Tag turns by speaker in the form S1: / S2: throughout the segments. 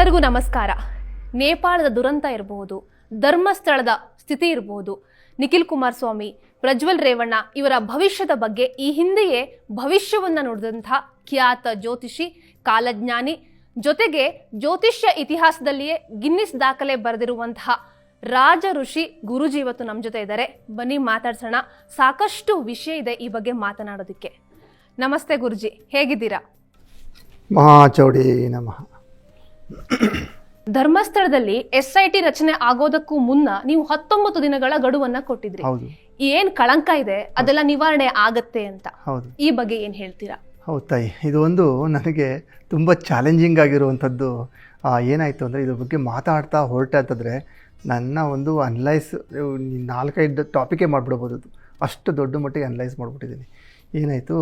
S1: ಎಲ್ಲರಿಗೂ ನಮಸ್ಕಾರ. ನೇಪಾಳದ ದುರಂತ ಇರಬಹುದು, ಧರ್ಮಸ್ಥಳದ ಸ್ಥಿತಿ ಇರಬಹುದು. ನಿಖಿಲ್ ಕುಮಾರಸ್ವಾಮಿ ಪ್ರಜ್ವಲ್ ರೇವಣ್ಣ ಇವರ ಭವಿಷ್ಯದ ಬಗ್ಗೆ ಈ ಹಿಂದೆಯೇ ಭವಿಷ್ಯವನ್ನು ನೋಡಿದಂತಹ ಖ್ಯಾತ ಜ್ಯೋತಿಷಿ, ಕಾಲಜ್ಞಾನಿ, ಜೊತೆಗೆ ಜ್ಯೋತಿಷ್ಯ ಇತಿಹಾಸದಲ್ಲಿಯೇ ಗಿನ್ನಿಸ್ ದಾಖಲೆ ಬರೆದಿರುವಂತಹ ರಾಜ ಋಷಿ ಗುರುಜಿ ಇವತ್ತು ನಮ್ಮ ಜೊತೆ ಇದ್ದಾರೆ. ಬನ್ನಿ ಮಾತಾಡ್ಸೋಣ. ಸಾಕಷ್ಟು ವಿಷಯ ಇದೆ ಈ ಬಗ್ಗೆ ಮಾತನಾಡೋದಕ್ಕೆ. ನಮಸ್ತೆ ಗುರುಜಿ, ಹೇಗಿದ್ದೀರಾ?
S2: ಮಹಾಚೌಡಿ ನಮಃ.
S1: ಧರ್ಮಸ್ಥಳದಲ್ಲಿ ಎಸ್ ಐ ಟಿ ರಚನೆ ಆಗೋದಕ್ಕೂ ಮುನ್ನ ನೀವು ಹತ್ತೊಂಬತ್ತು ದಿನಗಳ ಗಡುವನ್ನ ಕೊಟ್ಟಿದ್ರಿ.
S2: ಹೌದು.
S1: ಏನ್ ಕಳಂಕ ಇದೆ? ಅದೆಲ್ಲ ನಿವಾರಣೆ ಆಗತ್ತೆ ಅಂತ.
S2: ಹೌದು.
S1: ಈ ಬಗ್ಗೆ ಏನ್ ಹೇಳ್ತೀರಾ?
S2: ಹೌದು ತಾಯಿ ಇದು ಒಂದು ನನಗೆ ತುಂಬ ಚಾಲೆಂಜಿಂಗ್ ಆಗಿರುವಂಥದ್ದು. ಆ, ಏನಾಯಿತು ಅಂದರೆ ಇದ್ರ ಬಗ್ಗೆ ಮಾತಾಡ್ತಾ ಹೊರಟೆ ಅಂತಂದರೆ ನನ್ನ ಒಂದು ಅನಲೈಸ್ ನಾಲ್ಕೈದು ಟಾಪಿಕೇ ಮಾಡಿಬಿಡ್ಬೋದು. ಅಷ್ಟು ದೊಡ್ಡ ಮಟ್ಟಿಗೆ ಅನಲೈಸ್ ಮಾಡಿಬಿಟ್ಟಿದ್ದೀನಿ. ಏನಾಯಿತು?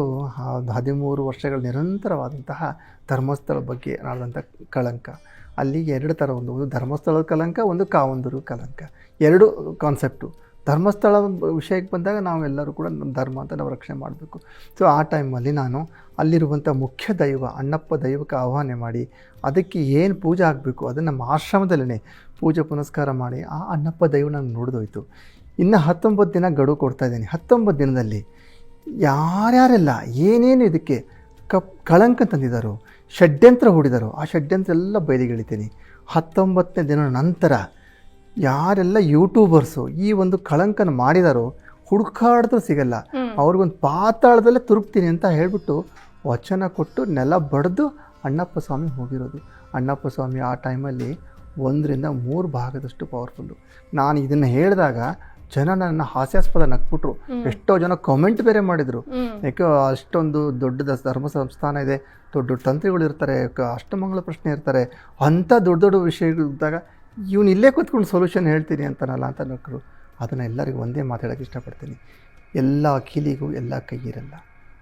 S2: ಒಂದು ಹದಿಮೂರು ವರ್ಷಗಳ ನಿರಂತರವಾದಂತಹ ಧರ್ಮಸ್ಥಳ ಬಗ್ಗೆ ನಾಡಿದಂಥ ಕಳಂಕ. ಅಲ್ಲಿ ಎರಡು ಥರ ಒಂದು ಒಂದು ಧರ್ಮಸ್ಥಳದ ಕಲಂಕ ಒಂದು ಕಾವಂದೂರು ಕಲಂಕ ಎರಡು ಕಾನ್ಸೆಪ್ಟು ಧರ್ಮಸ್ಥಳ ವಿಷಯಕ್ಕೆ ಬಂದಾಗ ನಾವೆಲ್ಲರೂ ಕೂಡ ನಮ್ಮ ಧರ್ಮ ಅಂತ ನಾವು ರಕ್ಷಣೆ ಮಾಡಬೇಕು. ಸೊ ಆ ಟೈಮಲ್ಲಿ ನಾನು ಅಲ್ಲಿರುವಂಥ ಮುಖ್ಯ ದೈವ, ಅಣ್ಣಪ್ಪ ದೈವಕ್ಕೆ ಆಹ್ವಾನ ಮಾಡಿ, ಅದಕ್ಕೆ ಏನು ಪೂಜೆ ಆಗಬೇಕು ಅದನ್ನು ನಮ್ಮ ಆಶ್ರಮದಲ್ಲೇ ಪೂಜೆ ಪುನಸ್ಕಾರ ಮಾಡಿ ಆ ಅಣ್ಣಪ್ಪ ದೈವ ನಾನು ನೋಡಿದೋಯ್ತು. ಇನ್ನು ಹತ್ತೊಂಬತ್ತು ದಿನ ಗಡುವು ಕೊಡ್ತಾ ಇದ್ದೀನಿ. ಹತ್ತೊಂಬತ್ತು ದಿನದಲ್ಲಿ ಯಾರ್ಯಾರೆಲ್ಲ ಏನೇನು ಇದಕ್ಕೆ ಕಪ್ ಕಳಂಕ ತಂದಿದ್ದಾರೋ ಷಡ್ಯಂತ್ರ ಹೂಡಿದಾರೋ ಆ ಷಡ್ಯಂತ್ರ ಎಲ್ಲ ಬಯಲಿಗೆಳಿತೀನಿ ಹತ್ತೊಂಬತ್ತನೇ ದಿನ ನಂತರ ಯಾರೆಲ್ಲ ಯೂಟ್ಯೂಬರ್ಸು ಈ ಒಂದು ಕಳಂಕನ ಮಾಡಿದಾರೋ ಹುಡುಕಾಡಿದ್ರೂ ಸಿಗಲ್ಲ. ಅವ್ರಿಗೊಂದು ಪಾತಾಳದಲ್ಲೇ ತುರುಕ್ತೀನಿ ಅಂತ ಹೇಳಿಬಿಟ್ಟು ವಚನ ಕೊಟ್ಟು ನೆಲ ಬಡ್ದು ಅಣ್ಣಪ್ಪ ಸ್ವಾಮಿ ಹೋಗಿರೋದು. ಅಣ್ಣಪ್ಪ ಸ್ವಾಮಿ ಆ ಟೈಮಲ್ಲಿ ಒಂದರಿಂದ ಮೂರು ಭಾಗದಷ್ಟು ಪವರ್ಫುಲ್ಲು ನಾನು ಇದನ್ನು ಹೇಳಿದಾಗ ಜನ ನನ್ನ ಹಾಸ್ಯಾಸ್ಪದ ನಕ್ಬಿಟ್ರು ಎಷ್ಟೋ ಜನ ಕಮೆಂಟ್ ಬೇರೆ ಮಾಡಿದ್ರು. ಯಾಕೆ ಅಷ್ಟೊಂದು ದೊಡ್ಡ ಧರ್ಮ ಸಂಸ್ಥಾನ ಇದೆ ದೊಡ್ಡ ದೊಡ್ಡ ತಂತ್ರಿಗಳು ಇರ್ತಾರೆ ಅಷ್ಟಮಂಗಳ ಪ್ರಶ್ನೆ ಇರ್ತಾರೆ. ಅಂಥ ದೊಡ್ಡ ದೊಡ್ಡ ವಿಷಯಗಳಿದ್ದಾಗ ಇವನು ಇಲ್ಲೇ ಕೂತ್ಕೊಂಡು ಸೊಲ್ಯೂಷನ್ ಹೇಳ್ತೀನಿ ಅಂತನಲ್ಲ ಅಂತ ನಕ್ಕರು ಅದನ್ನು ಎಲ್ಲರಿಗೂ ಒಂದೇ ಮಾತಾಡೋಕೆ ಇಷ್ಟಪಡ್ತೀನಿ. ಎಲ್ಲ ಕೀಲಿಗೂ ಎಲ್ಲ ಕೈ ಇರಲ್ಲ.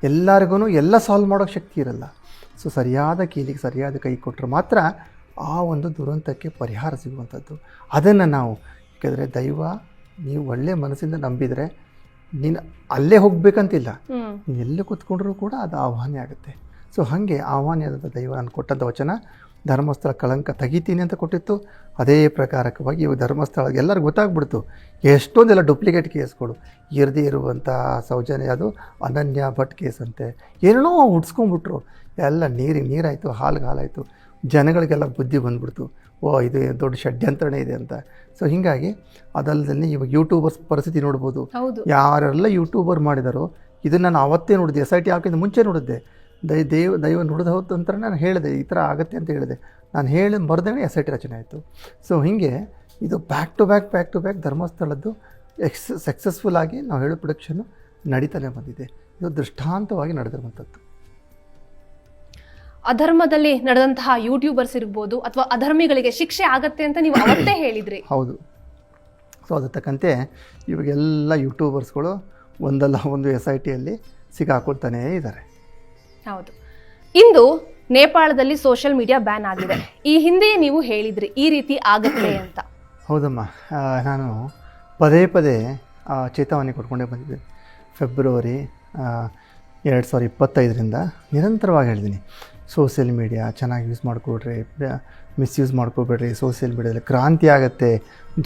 S2: ಎಲ್ಲರಿಗೂ ಎಲ್ಲ ಸಾಲ್ವ್ ಮಾಡೋಕ್ಕೆ ಶಕ್ತಿ ಇರಲ್ಲ. ಸೊ ಸರಿಯಾದ ಕೀಲಿಗೆ ಸರಿಯಾದ ಕೈ ಕೊಟ್ಟರೆ ಮಾತ್ರ ಆ ಒಂದು ದುರಂತಕ್ಕೆ ಪರಿಹಾರ ಸಿಗುವಂಥದ್ದು. ಅದನ್ನು ನಾವು ಯಾಕೆಂದರೆ ದೈವ ನೀವು ಒಳ್ಳೆ ಮನಸ್ಸಿಂದ ನಂಬಿದರೆ ನೀನು ಅಲ್ಲೇ ಹೋಗ್ಬೇಕಂತಿಲ್ಲ. ನೀನು ಎಲ್ಲೇ ಕೂತ್ಕೊಂಡ್ರು ಕೂಡ ಅದು ಆಹ್ವಾನೆ ಆಗುತ್ತೆ. ಸೊ ಹಾಗೆ ಆಹ್ವಾನಿಯಾದಂಥ ದೈವ ನಾನು ಕೊಟ್ಟಂಥ ವಚನ ಧರ್ಮಸ್ಥಳ ಕಳಂಕ ತೆಗಿತೀನಿ ಅಂತ ಕೊಟ್ಟಿತ್ತು. ಅದೇ ಪ್ರಕಾರಕವಾಗಿ ಇವಾಗ ಧರ್ಮಸ್ಥಳ ಎಲ್ಲರಿಗೂ ಗೊತ್ತಾಗ್ಬಿಡ್ತು. ಎಷ್ಟೊಂದೆಲ್ಲ ಡೂಪ್ಲಿಕೇಟ್ ಕೇಸ್ಗಳು ಇರದೇ ಇರುವಂಥ ಸೌಜನ್ಯ ಅದು ಅನನ್ಯ ಭಟ್ ಕೇಸ್ ಅಂತೆ. ಏನೇನೋ ಹುಡ್ಸ್ಕೊಂಡ್ಬಿಟ್ರು ಎಲ್ಲ ನೀರಿಗೆ ನೀರಾಯಿತು ಹಾಲ್ಗೆ ಹಾಲಾಯಿತು. ಜನಗಳಿಗೆಲ್ಲ ಬುದ್ಧಿ ಬಂದ್ಬಿಡ್ತು. ಓ ಇದು ದೊಡ್ಡ ಷಡ್ಯಂತ್ರನೇ ಇದೆ ಅಂತ. ಸೊ ಹೀಗಾಗಿ ಅದಲ್ಲದೆ ಇವಾಗ ಯೂಟ್ಯೂಬರ್ಸ್ ಪರಿಸ್ಥಿತಿ ನೋಡ್ಬೋದು. ಯಾರೆಲ್ಲ ಯೂಟ್ಯೂಬರ್ ಮಾಡಿದಾರೋ ಇದನ್ನು ನಾನು ಅವತ್ತೇ ನೋಡಿದೆ ಎಸ್ ಐ ಟಿ ಹಾಕಿದ ಮುಂಚೆ ನೋಡಿದ್ದೆ. ದೈ ದೈವ ದೈವ ನುಡಿದ ಹೊತ್ತು ನಂತರ ನಾನು ಹೇಳಿದೆ ಈ ಥರ ಆಗುತ್ತೆ ಅಂತ ಹೇಳಿದೆ. ನಾನು ಹೇಳಿ ಮರದೇ ಎಸ್ ಐ ಟಿ ರಚನೆ ಆಯಿತು. ಸೊ ಹೀಗೆ ಇದು back to back back to back ಧರ್ಮಸ್ಥಳದ್ದು ಎಕ್ಸ್ ಸಕ್ಸಸ್ಫುಲ್ ಆಗಿ ನಾವು ಹೇಳೋ ಪ್ರೊಡಕ್ಷನ್ನು ನಡೀತಾನೆ ಬಂದಿದೆ. ಇದು ದೃಷ್ಟಾಂತವಾಗಿ ನಡೆದಿರುವಂಥದ್ದು.
S1: ಅಧರ್ಮದಲ್ಲಿ ನಡೆದಂತಹ ಯೂಟ್ಯೂಬರ್ಸ್ ಇರ್ಬೋದು ಅಥವಾ ಅಧರ್ಮಿಗಳಿಗೆ ಶಿಕ್ಷೆ ಆಗತ್ತೆ ಅಂತ ನೀವು ಅವತ್ತೇ ಹೇಳಿದ್ರಿ.
S2: ಹೌದು. ಸೊ ಅದ್ರ ತಕ್ಕಂತೆ ಇವಾಗೆಲ್ಲ ಯೂಟ್ಯೂಬರ್ಸ್ಗಳು ಒಂದಲ್ಲ ಒಂದು ಎಸ್ ಐ ಟಿಯಲ್ಲಿ ಸಿಗಾಕೊಳ್ತಾನೇ ಇದ್ದಾರೆ
S1: ಹೌದು. ಇಂದು ನೇಪಾಳದಲ್ಲಿ ಸೋಷಿಯಲ್ ಮೀಡಿಯಾ ಬ್ಯಾನ್ ಆಗಿದೆ. ಈ ಹಿಂದೆಯೇ ನೀವು ಹೇಳಿದ್ರಿ ಈ ರೀತಿ ಆಗುತ್ತೆ ಅಂತ.
S2: ಹೌದಮ್ಮ. ಆ, ನಾನು ಪದೇ ಪದೇ ಆ, ಚೇತಾವಣೆ ಕೊಟ್ಕೊಂಡೇ ಬಂದಿದ್ದೆ. ಫೆಬ್ರವರಿ ಎರಡು ಸಾವಿರದ ಇಪ್ಪತ್ತೈದರಿಂದ ನಿರಂತರವಾಗಿ ಹೇಳಿದ್ದೀನಿ. ಸೋಷಿಯಲ್ ಮೀಡಿಯಾ ಚೆನ್ನಾಗಿ ಯೂಸ್ ಮಾಡಿಕೊಡ್ರಿ ಮಿಸ್ಯೂಸ್ ಮಾಡ್ಕೋಬೇಡ್ರಿ ಸೋಷಿಯಲ್ ಮೀಡಿಯಾದಲ್ಲಿ ಕ್ರಾಂತಿ ಆಗುತ್ತೆ.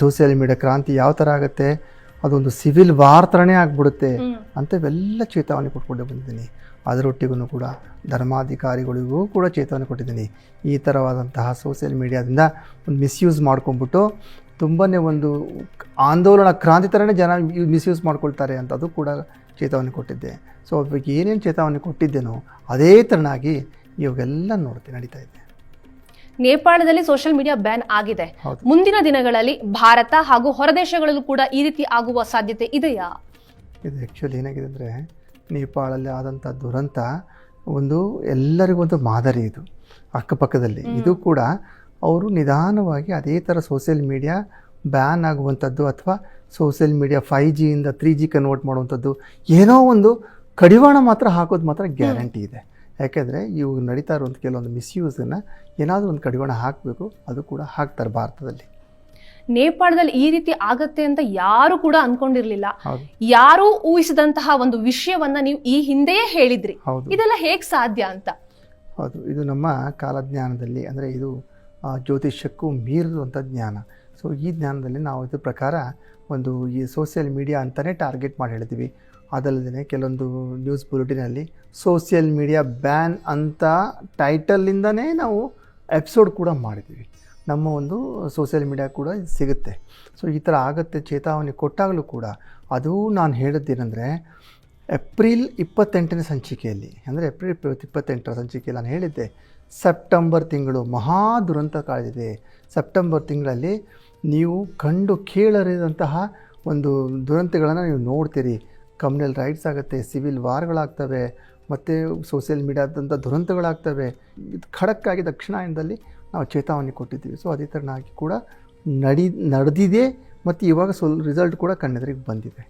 S2: ಸೋಷಿಯಲ್ ಮೀಡಿಯಾ ಕ್ರಾಂತಿ ಯಾವ ಥರ ಆಗುತ್ತೆ? ಅದೊಂದು ಸಿವಿಲ್ ವಾರ್ ಥರನೇ ಆಗಿಬಿಡುತ್ತೆ. ಇವೆಲ್ಲ ಚೇತಾವಣೆ ಕೊಟ್ಕೊಂಡು ಬಂದಿದ್ದೀನಿ. ಅದರೊಟ್ಟಿಗೂ ಕೂಡ ಧರ್ಮಾಧಿಕಾರಿಗಳಿಗೂ ಕೂಡ ಚೇತಾವಣೆ ಕೊಟ್ಟಿದ್ದೀನಿ. ಈ ಥರವಾದಂತಹ ಸೋಷಿಯಲ್ ಮೀಡಿಯಾದಿಂದ ಒಂದು ಮಿಸ್ಯೂಸ್ ಮಾಡ್ಕೊಂಬಿಟ್ಟು ತುಂಬಾ ಒಂದು ಆಂದೋಲನ ಕ್ರಾಂತಿ ಥರನೇ ಜನ ಮಿಸ್ಯೂಸ್ ಮಾಡ್ಕೊಳ್ತಾರೆ ಅಂತ ಅದು ಕೂಡ ಚೇತಾವಣೆ ಕೊಟ್ಟಿದ್ದೆ. ಸೊ ಅವ್ರಿಗೆ ಏನೇನು ಚೇತಾವಣೆ ಕೊಟ್ಟಿದ್ದೇನೋ ಅದೇ ಥರನಾಗಿ ಇವಾಗೆಲ್ಲ ನೋಡ್ತೀನಿ ನಡೀತಾ ಇದೆ.
S1: ನೇಪಾಳದಲ್ಲಿ ಸೋಷಿಯಲ್ ಮೀಡಿಯಾ ಬ್ಯಾನ್ ಆಗಿದೆ.
S2: ಹೌದು.
S1: ಮುಂದಿನ ದಿನಗಳಲ್ಲಿ ಭಾರತ ಹಾಗೂ ಹೊರದೇಶಗಳಲ್ಲೂ ಕೂಡ ಈ ರೀತಿ ಆಗುವ ಸಾಧ್ಯತೆ ಇದೆಯಾ?
S2: ಇದು ಆ್ಯಕ್ಚುಲಿ ಏನಾಗಿದೆ ಅಂದರೆ ನೇಪಾಳಲ್ಲಿ ಆದಂಥ ದುರಂತ ಒಂದು ಎಲ್ಲರಿಗೂ ಒಂದು ಮಾದರಿ ಇದು ಅಕ್ಕಪಕ್ಕದಲ್ಲಿ. ಇದು ಕೂಡ ಅವರು ನಿಧಾನವಾಗಿ ಅದೇ ಥರ ಸೋಷಿಯಲ್ ಮೀಡಿಯಾ ಬ್ಯಾನ್ ಆಗುವಂಥದ್ದು ಅಥವಾ ಸೋಷಿಯಲ್ ಮೀಡಿಯಾ ಫೈ ಜಿಯಿಂದ ತ್ರೀ ಜಿ ಕನ್ವರ್ಟ್ ಮಾಡುವಂಥದ್ದು ಏನೋ ಒಂದು ಕಡಿವಾಣ ಮಾತ್ರ ಹಾಕೋದು ಮಾತ್ರ ಗ್ಯಾರಂಟಿ ಇದೆ. ಯಾಕೆಂದರೆ ಇವು ನಡೀತಾ ಇರುವಂಥ ಕೆಲವೊಂದು ಮಿಸ್ಯೂಸನ್ನು ಏನಾದರೂ ಒಂದು ಕಡಿವಾಣ ಹಾಕಬೇಕು ಅದು ಕೂಡ ಹಾಕ್ತಾರೆ ಭಾರತದಲ್ಲಿ.
S1: ನೇಪಾಳದಲ್ಲಿ ಈ ರೀತಿ ಆಗತ್ತೆ ಅಂತ ಯಾರು ಕೂಡ ಅನ್ಕೊಂಡಿರ್ಲಿಲ್ಲ. ಯಾರು ಊಹಿಸಿದಂತಹ ಒಂದು ವಿಷಯವನ್ನ ನೀವು ಈ ಹಿಂದೆಯೇ ಹೇಳಿದ್ರಿ. ಇದೆಲ್ಲ ಹೇಗೆ ಸಾಧ್ಯ ಅಂತ?
S2: ಹೌದು. ಇದು ನಮ್ಮ ಕಾಲಜ್ಞಾನದಲ್ಲಿ ಅಂದರೆ ಇದು ಜ್ಯೋತಿಷ್ಯಕ್ಕೂ ಮೀರಿರುವಂಥ ಜ್ಞಾನ. ಸೊ ಈ ಜ್ಞಾನದಲ್ಲಿ ನಾವು ಇದ್ರ ಪ್ರಕಾರ ಒಂದು ಈ ಸೋಷಿಯಲ್ ಮೀಡಿಯಾ ಅಂತಲೇ ಟಾರ್ಗೆಟ್ ಮಾಡಿ ಹೇಳಿದ್ವಿ ಅದಲ್ಲದೆ ಕೆಲವೊಂದು ನ್ಯೂಸ್ ಬುಲೆಟಿನಲ್ಲಿ ಸೋಷಿಯಲ್ ಮೀಡಿಯಾ ಬ್ಯಾನ್ ಅಂತ ಟೈಟಲ್ಲಿಂದನೇ ನಾವು ಎಪಿಸೋಡ್ ಕೂಡ ಮಾಡಿದ್ದೀವಿ. ನಮ್ಮ ಒಂದು ಸೋಷಿಯಲ್ ಮೀಡಿಯಾ ಕೂಡ ಸಿಗುತ್ತೆ. ಸೊ ಈ ಥರ ಆಗುತ್ತೆ, ಚೇತಾವಣೆ ಕೊಟ್ಟಾಗಲೂ ಕೂಡ ಅದು ನಾನು ಹೇಳಿದ್ದೇನೆಂದರೆ ಏಪ್ರಿಲ್ ಇಪ್ಪತ್ತೆಂಟನೇ ಸಂಚಿಕೆಯಲ್ಲಿ, ಅಂದರೆ ಏಪ್ರಿಲ್ ಇಪ್ಪತ್ತು, ಇಪ್ಪತ್ತೆಂಟರ ಸಂಚಿಕೆಯಲ್ಲಿ ನಾನು ಹೇಳಿದ್ದೆ ಸೆಪ್ಟೆಂಬರ್ ತಿಂಗಳು ಮಹಾ ದುರಂತ ಕಾದಿದೆ ಸೆಪ್ಟೆಂಬರ್ ತಿಂಗಳಲ್ಲಿ ನೀವು ಕಂಡು ಕೇಳರಿದಂತಹ ಒಂದು ದುರಂತಗಳನ್ನು ನೀವು ನೋಡ್ತೀರಿ. ಕಮ್ಯುನಲ್ ರೈಟ್ಸ್ ಆಗುತ್ತೆ ಸಿವಿಲ್ ವಾರ್ಗಳಾಗ್ತವೆ ಮತ್ತು ಸೋಷಿಯಲ್ ಮೀಡಿಯಾದಂಥ ದುರಂತಗಳಾಗ್ತವೆ. ಇದು ಖಡಕ್ಕಾಗಿ ದಕ್ಷಿಣಾಯನದಲ್ಲಿ ನಾವು ಚೇತಾವಣೆ ಕೊಟ್ಟಿದ್ದೀವಿ. ಸೊ ಅದೇ ಥರನಾಗಿ ಕೂಡ ನಡಿ ನಡೆದಿದೆ ಮತ್ತು ಇವಾಗ ಸ್ವಲ್ಪ ರಿಸಲ್ಟ್ ಕೂಡ ಕಣ್ಣೆದುರಿಗೆ ಬಂದಿದೆ.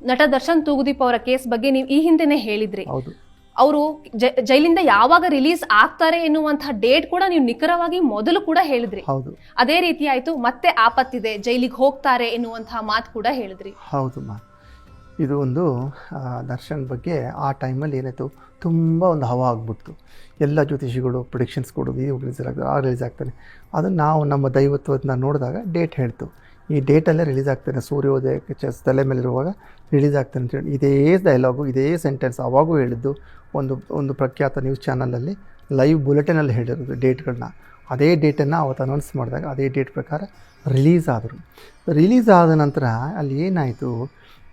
S1: ನಟ ದರ್ಶನ್ ತೂಗುದೀಪ್ ಅವರ ಕೇಸ್ ಬಗ್ಗೆ ನೀವು ಈ ಹಿಂದೆನೆ ಹೇಳಿದ್ರಿ.
S2: ಹೌದು.
S1: ಅವರು ಜೈಲಿಂದ ಯಾವಾಗ ರಿಲೀಸ್ ಆಗ್ತಾರೆ ಎನ್ನುವಂತಹ ಡೇಟ್ ಕೂಡ ನೀವು ನಿಖರವಾಗಿ ಮೊದಲು ಕೂಡ ಹೇಳಿದ್ರಿ.
S2: ಹೌದು.
S1: ಅದೇ ರೀತಿ ಆಯ್ತು ಮತ್ತೆ ಆಪತ್ತಿದೆ ಜೈಲಿಗೆ ಹೋಗ್ತಾರೆ ಎನ್ನುವಂತಹ ಮಾತು ಕೂಡ ಹೇಳಿದ್ರಿ.
S2: ಹೌದು ಮಾ ಇದು ಒಂದು ದರ್ಶನ್ ಬಗ್ಗೆ ಆ ಟೈಮಲ್ಲಿ ಏನಾಯಿತು, ತುಂಬ ಒಂದು ಹವಾ ಆಗ್ಬಿಡ್ತು. ಎಲ್ಲ ಜ್ಯೋತಿಷಿಗಳು ಪ್ರಿಡಿಕ್ಷನ್ಸ್ ಕೊಡೋದು ಈ ರಿಲೀಸ್ ಆಗ್ತದೆ ಆ ರಿಲೀಸ್ ಆಗ್ತಾನೆ. ಅದನ್ನು ನಾವು ನಮ್ಮ ದೈವತ್ವದನ್ನ ನೋಡಿದಾಗ ಡೇಟ್ ಹೇಳ್ತು. ಈ ಡೇಟಲ್ಲೇ ರಿಲೀಸ್ ಆಗ್ತಾನೆ. ಸೂರ್ಯೋದಯಕ್ಕೆ ಚೆಸ್, ತಲೆ ಮೇಲಿರುವಾಗ ರಿಲೀಸ್ ಆಗ್ತಾನೆ ಅಂತೇಳಿ ಇದೇ ಡೈಲಾಗು ಇದೇ ಸೆಂಟೆನ್ಸ್ ಅವಾಗೂ ಹೇಳಿದ್ದು ಒಂದು ಒಂದು ಪ್ರಖ್ಯಾತ ನ್ಯೂಸ್ ಚಾನಲಲ್ಲಿ ಲೈವ್ ಬುಲೆಟಿನಲ್ಲಿ ಹೇಳಿರೋದು ಡೇಟ್ಗಳನ್ನ ಅದೇ ಡೇಟನ್ನು ಅವತ್ತು ಅನೌನ್ಸ್ ಮಾಡಿದಾಗ ಅದೇ ಡೇಟ್ ಪ್ರಕಾರ ರಿಲೀಸ್ ಆದರು. ರಿಲೀಸ್ ಆದ ನಂತರ ಅಲ್ಲಿ ಏನಾಯಿತು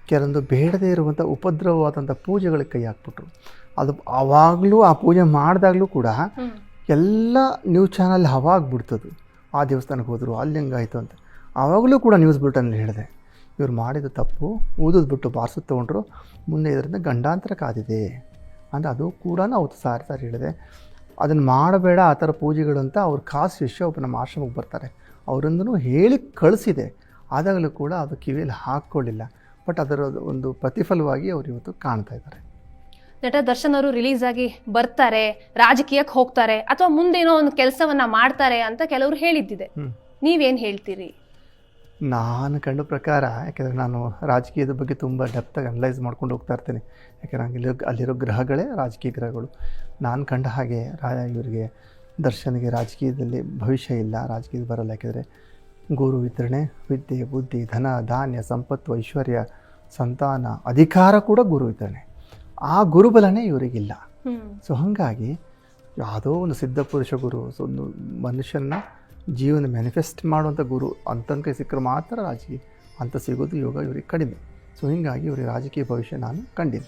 S2: ಕೆಲವೊಂದು ಬೇಡದೇ ಇರುವಂಥ ಉಪದ್ರವವಾದಂಥ ಪೂಜೆಗಳಿಗೆ ಕೈ ಹಾಕ್ಬಿಟ್ರು. ಅದು ಆವಾಗಲೂ ಆ ಪೂಜೆ ಮಾಡಿದಾಗಲೂ ಕೂಡ ಎಲ್ಲ ನ್ಯೂಸ್ ಚಾನಲ್ ಹವಾಗ್ಬಿಡ್ತದು ಆ ದೇವಸ್ಥಾನಕ್ಕೆ ಹೋದರು, ಅಲ್ಲಿ ಹೆಂಗಾಯಿತು ಅಂತ. ಆವಾಗಲೂ ಕೂಡ ನ್ಯೂಸ್ ಬುಲ್ಟನಲ್ಲಿ ಹೇಳಿದೆ, ಇವ್ರು ಮಾಡಿದ ತಪ್ಪು, ಊದೋದು ಬಿಟ್ಟು ಬಾರ್ಸು ತೊಗೊಂಡ್ರು, ಮುಂದೆ ಇದರಿಂದ ಗಂಡಾಂತರ ಕಾದಿದೆ. ಅಂದರೆ ಅದು ಕೂಡ ಅವತ್ತು ಸಾರಿ ಸಾರಿ ಹೇಳಿದೆ, ಅದನ್ನು ಮಾಡಬೇಡ, ಆ ಥರ ಪೂಜೆಗಳು ಅಂತ ಅವ್ರು ಖಾಸ್ ಶಿಷ್ಯ ಒಬ್ಬ ನಮ್ಮ ಆಶ್ರಮಕ್ಕೆ ಬರ್ತಾರೆ. ಅವರಿಂದನೂ ಹೇಳಿ ಕಳಿಸಿದೆ. ಆದಾಗಲೂ ಕೂಡ ಅದು ಕಿವಿಯಲ್ಲಿ ಹಾಕ್ಕೊಳ್ಳಿಲ್ಲ. ಬಟ್ ಅದರ ಒಂದು ಪ್ರತಿಫಲವಾಗಿ ಅವರು ಇವತ್ತು ಕಾಣ್ತಾ ಇದ್ದಾರೆ.
S1: ನಟ ದರ್ಶನ್ ಅವರು ರಿಲೀಸ್ ಆಗಿ ಬರ್ತಾರೆ ರಾಜಕೀಯಕ್ಕೆ ಹೋಗ್ತಾರೆ ಅಥವಾ ಮುಂದೇನೋ ಒಂದು ಕೆಲಸವನ್ನ ಮಾಡ್ತಾರೆ ಅಂತ ಕೆಲವರು ಹೇಳಿದ್ದಿದೆ. ನೀವೇನು ಹೇಳ್ತೀರಿ?
S2: ನಾನು ಕಂಡ ಪ್ರಕಾರ ಯಾಕೆಂದರೆ ನಾನು ರಾಜಕೀಯದ ಬಗ್ಗೆ ತುಂಬ ಡೆಪ್ತಾಗಿ ಅನಲೈಸ್ ಮಾಡ್ಕೊಂಡು ಹೋಗ್ತಾ ಇರ್ತೀನಿ. ಯಾಕೆಂದರೆ ಅಲ್ಲಿರೋ ಅಲ್ಲಿರೋ ಗ್ರಹಗಳೇ ರಾಜಕೀಯ ಗ್ರಹಗಳು. ನಾನು ಕಂಡ ಹಾಗೆ ರಾ ಇವರಿಗೆ ದರ್ಶನ್ಗೆ ರಾಜಕೀಯದಲ್ಲಿ ಭವಿಷ್ಯ ಇಲ್ಲ ರಾಜಕೀಯದ ಬರಲ್ಲ. ಯಾಕೆಂದರೆ ಗುರು ವಿತರಣೆ ವಿದ್ಯೆ ಬುದ್ಧಿ ಧನ ಧಾನ್ಯ ಸಂಪತ್ತು ಐಶ್ವರ್ಯ ಸಂತಾನ ಅಧಿಕಾರ ಕೂಡ ಗುರು ವಿತರಣೆ. ಆ ಗುರುಬಲನೇ ಇವರಿಗಿಲ್ಲ. ಸೊ ಹಾಗಾಗಿ ಯಾವುದೋ ಒಂದು ಸಿದ್ಧ ಪುರುಷ ಗುರು ಸೊ ಒಂದು ಮನುಷ್ಯನ ಜೀವನ ಮ್ಯಾನಿಫೆಸ್ಟ್ ಮಾಡುವಂಥ ಗುರು ಅಂತನಕ ಸಿಕ್ಕರೆ ಮಾತ್ರ ರಾಜಕೀಯ ಅಂತ ಸಿಗೋದು ಯೋಗ ಇವರಿಗೆ ಕಡಿಮೆ. ಸೊ ಹೀಗಾಗಿ ಇವರಿಗೆ ರಾಜಕೀಯ ಭವಿಷ್ಯ ನಾನು ಕಂಡಿಲ್ಲ.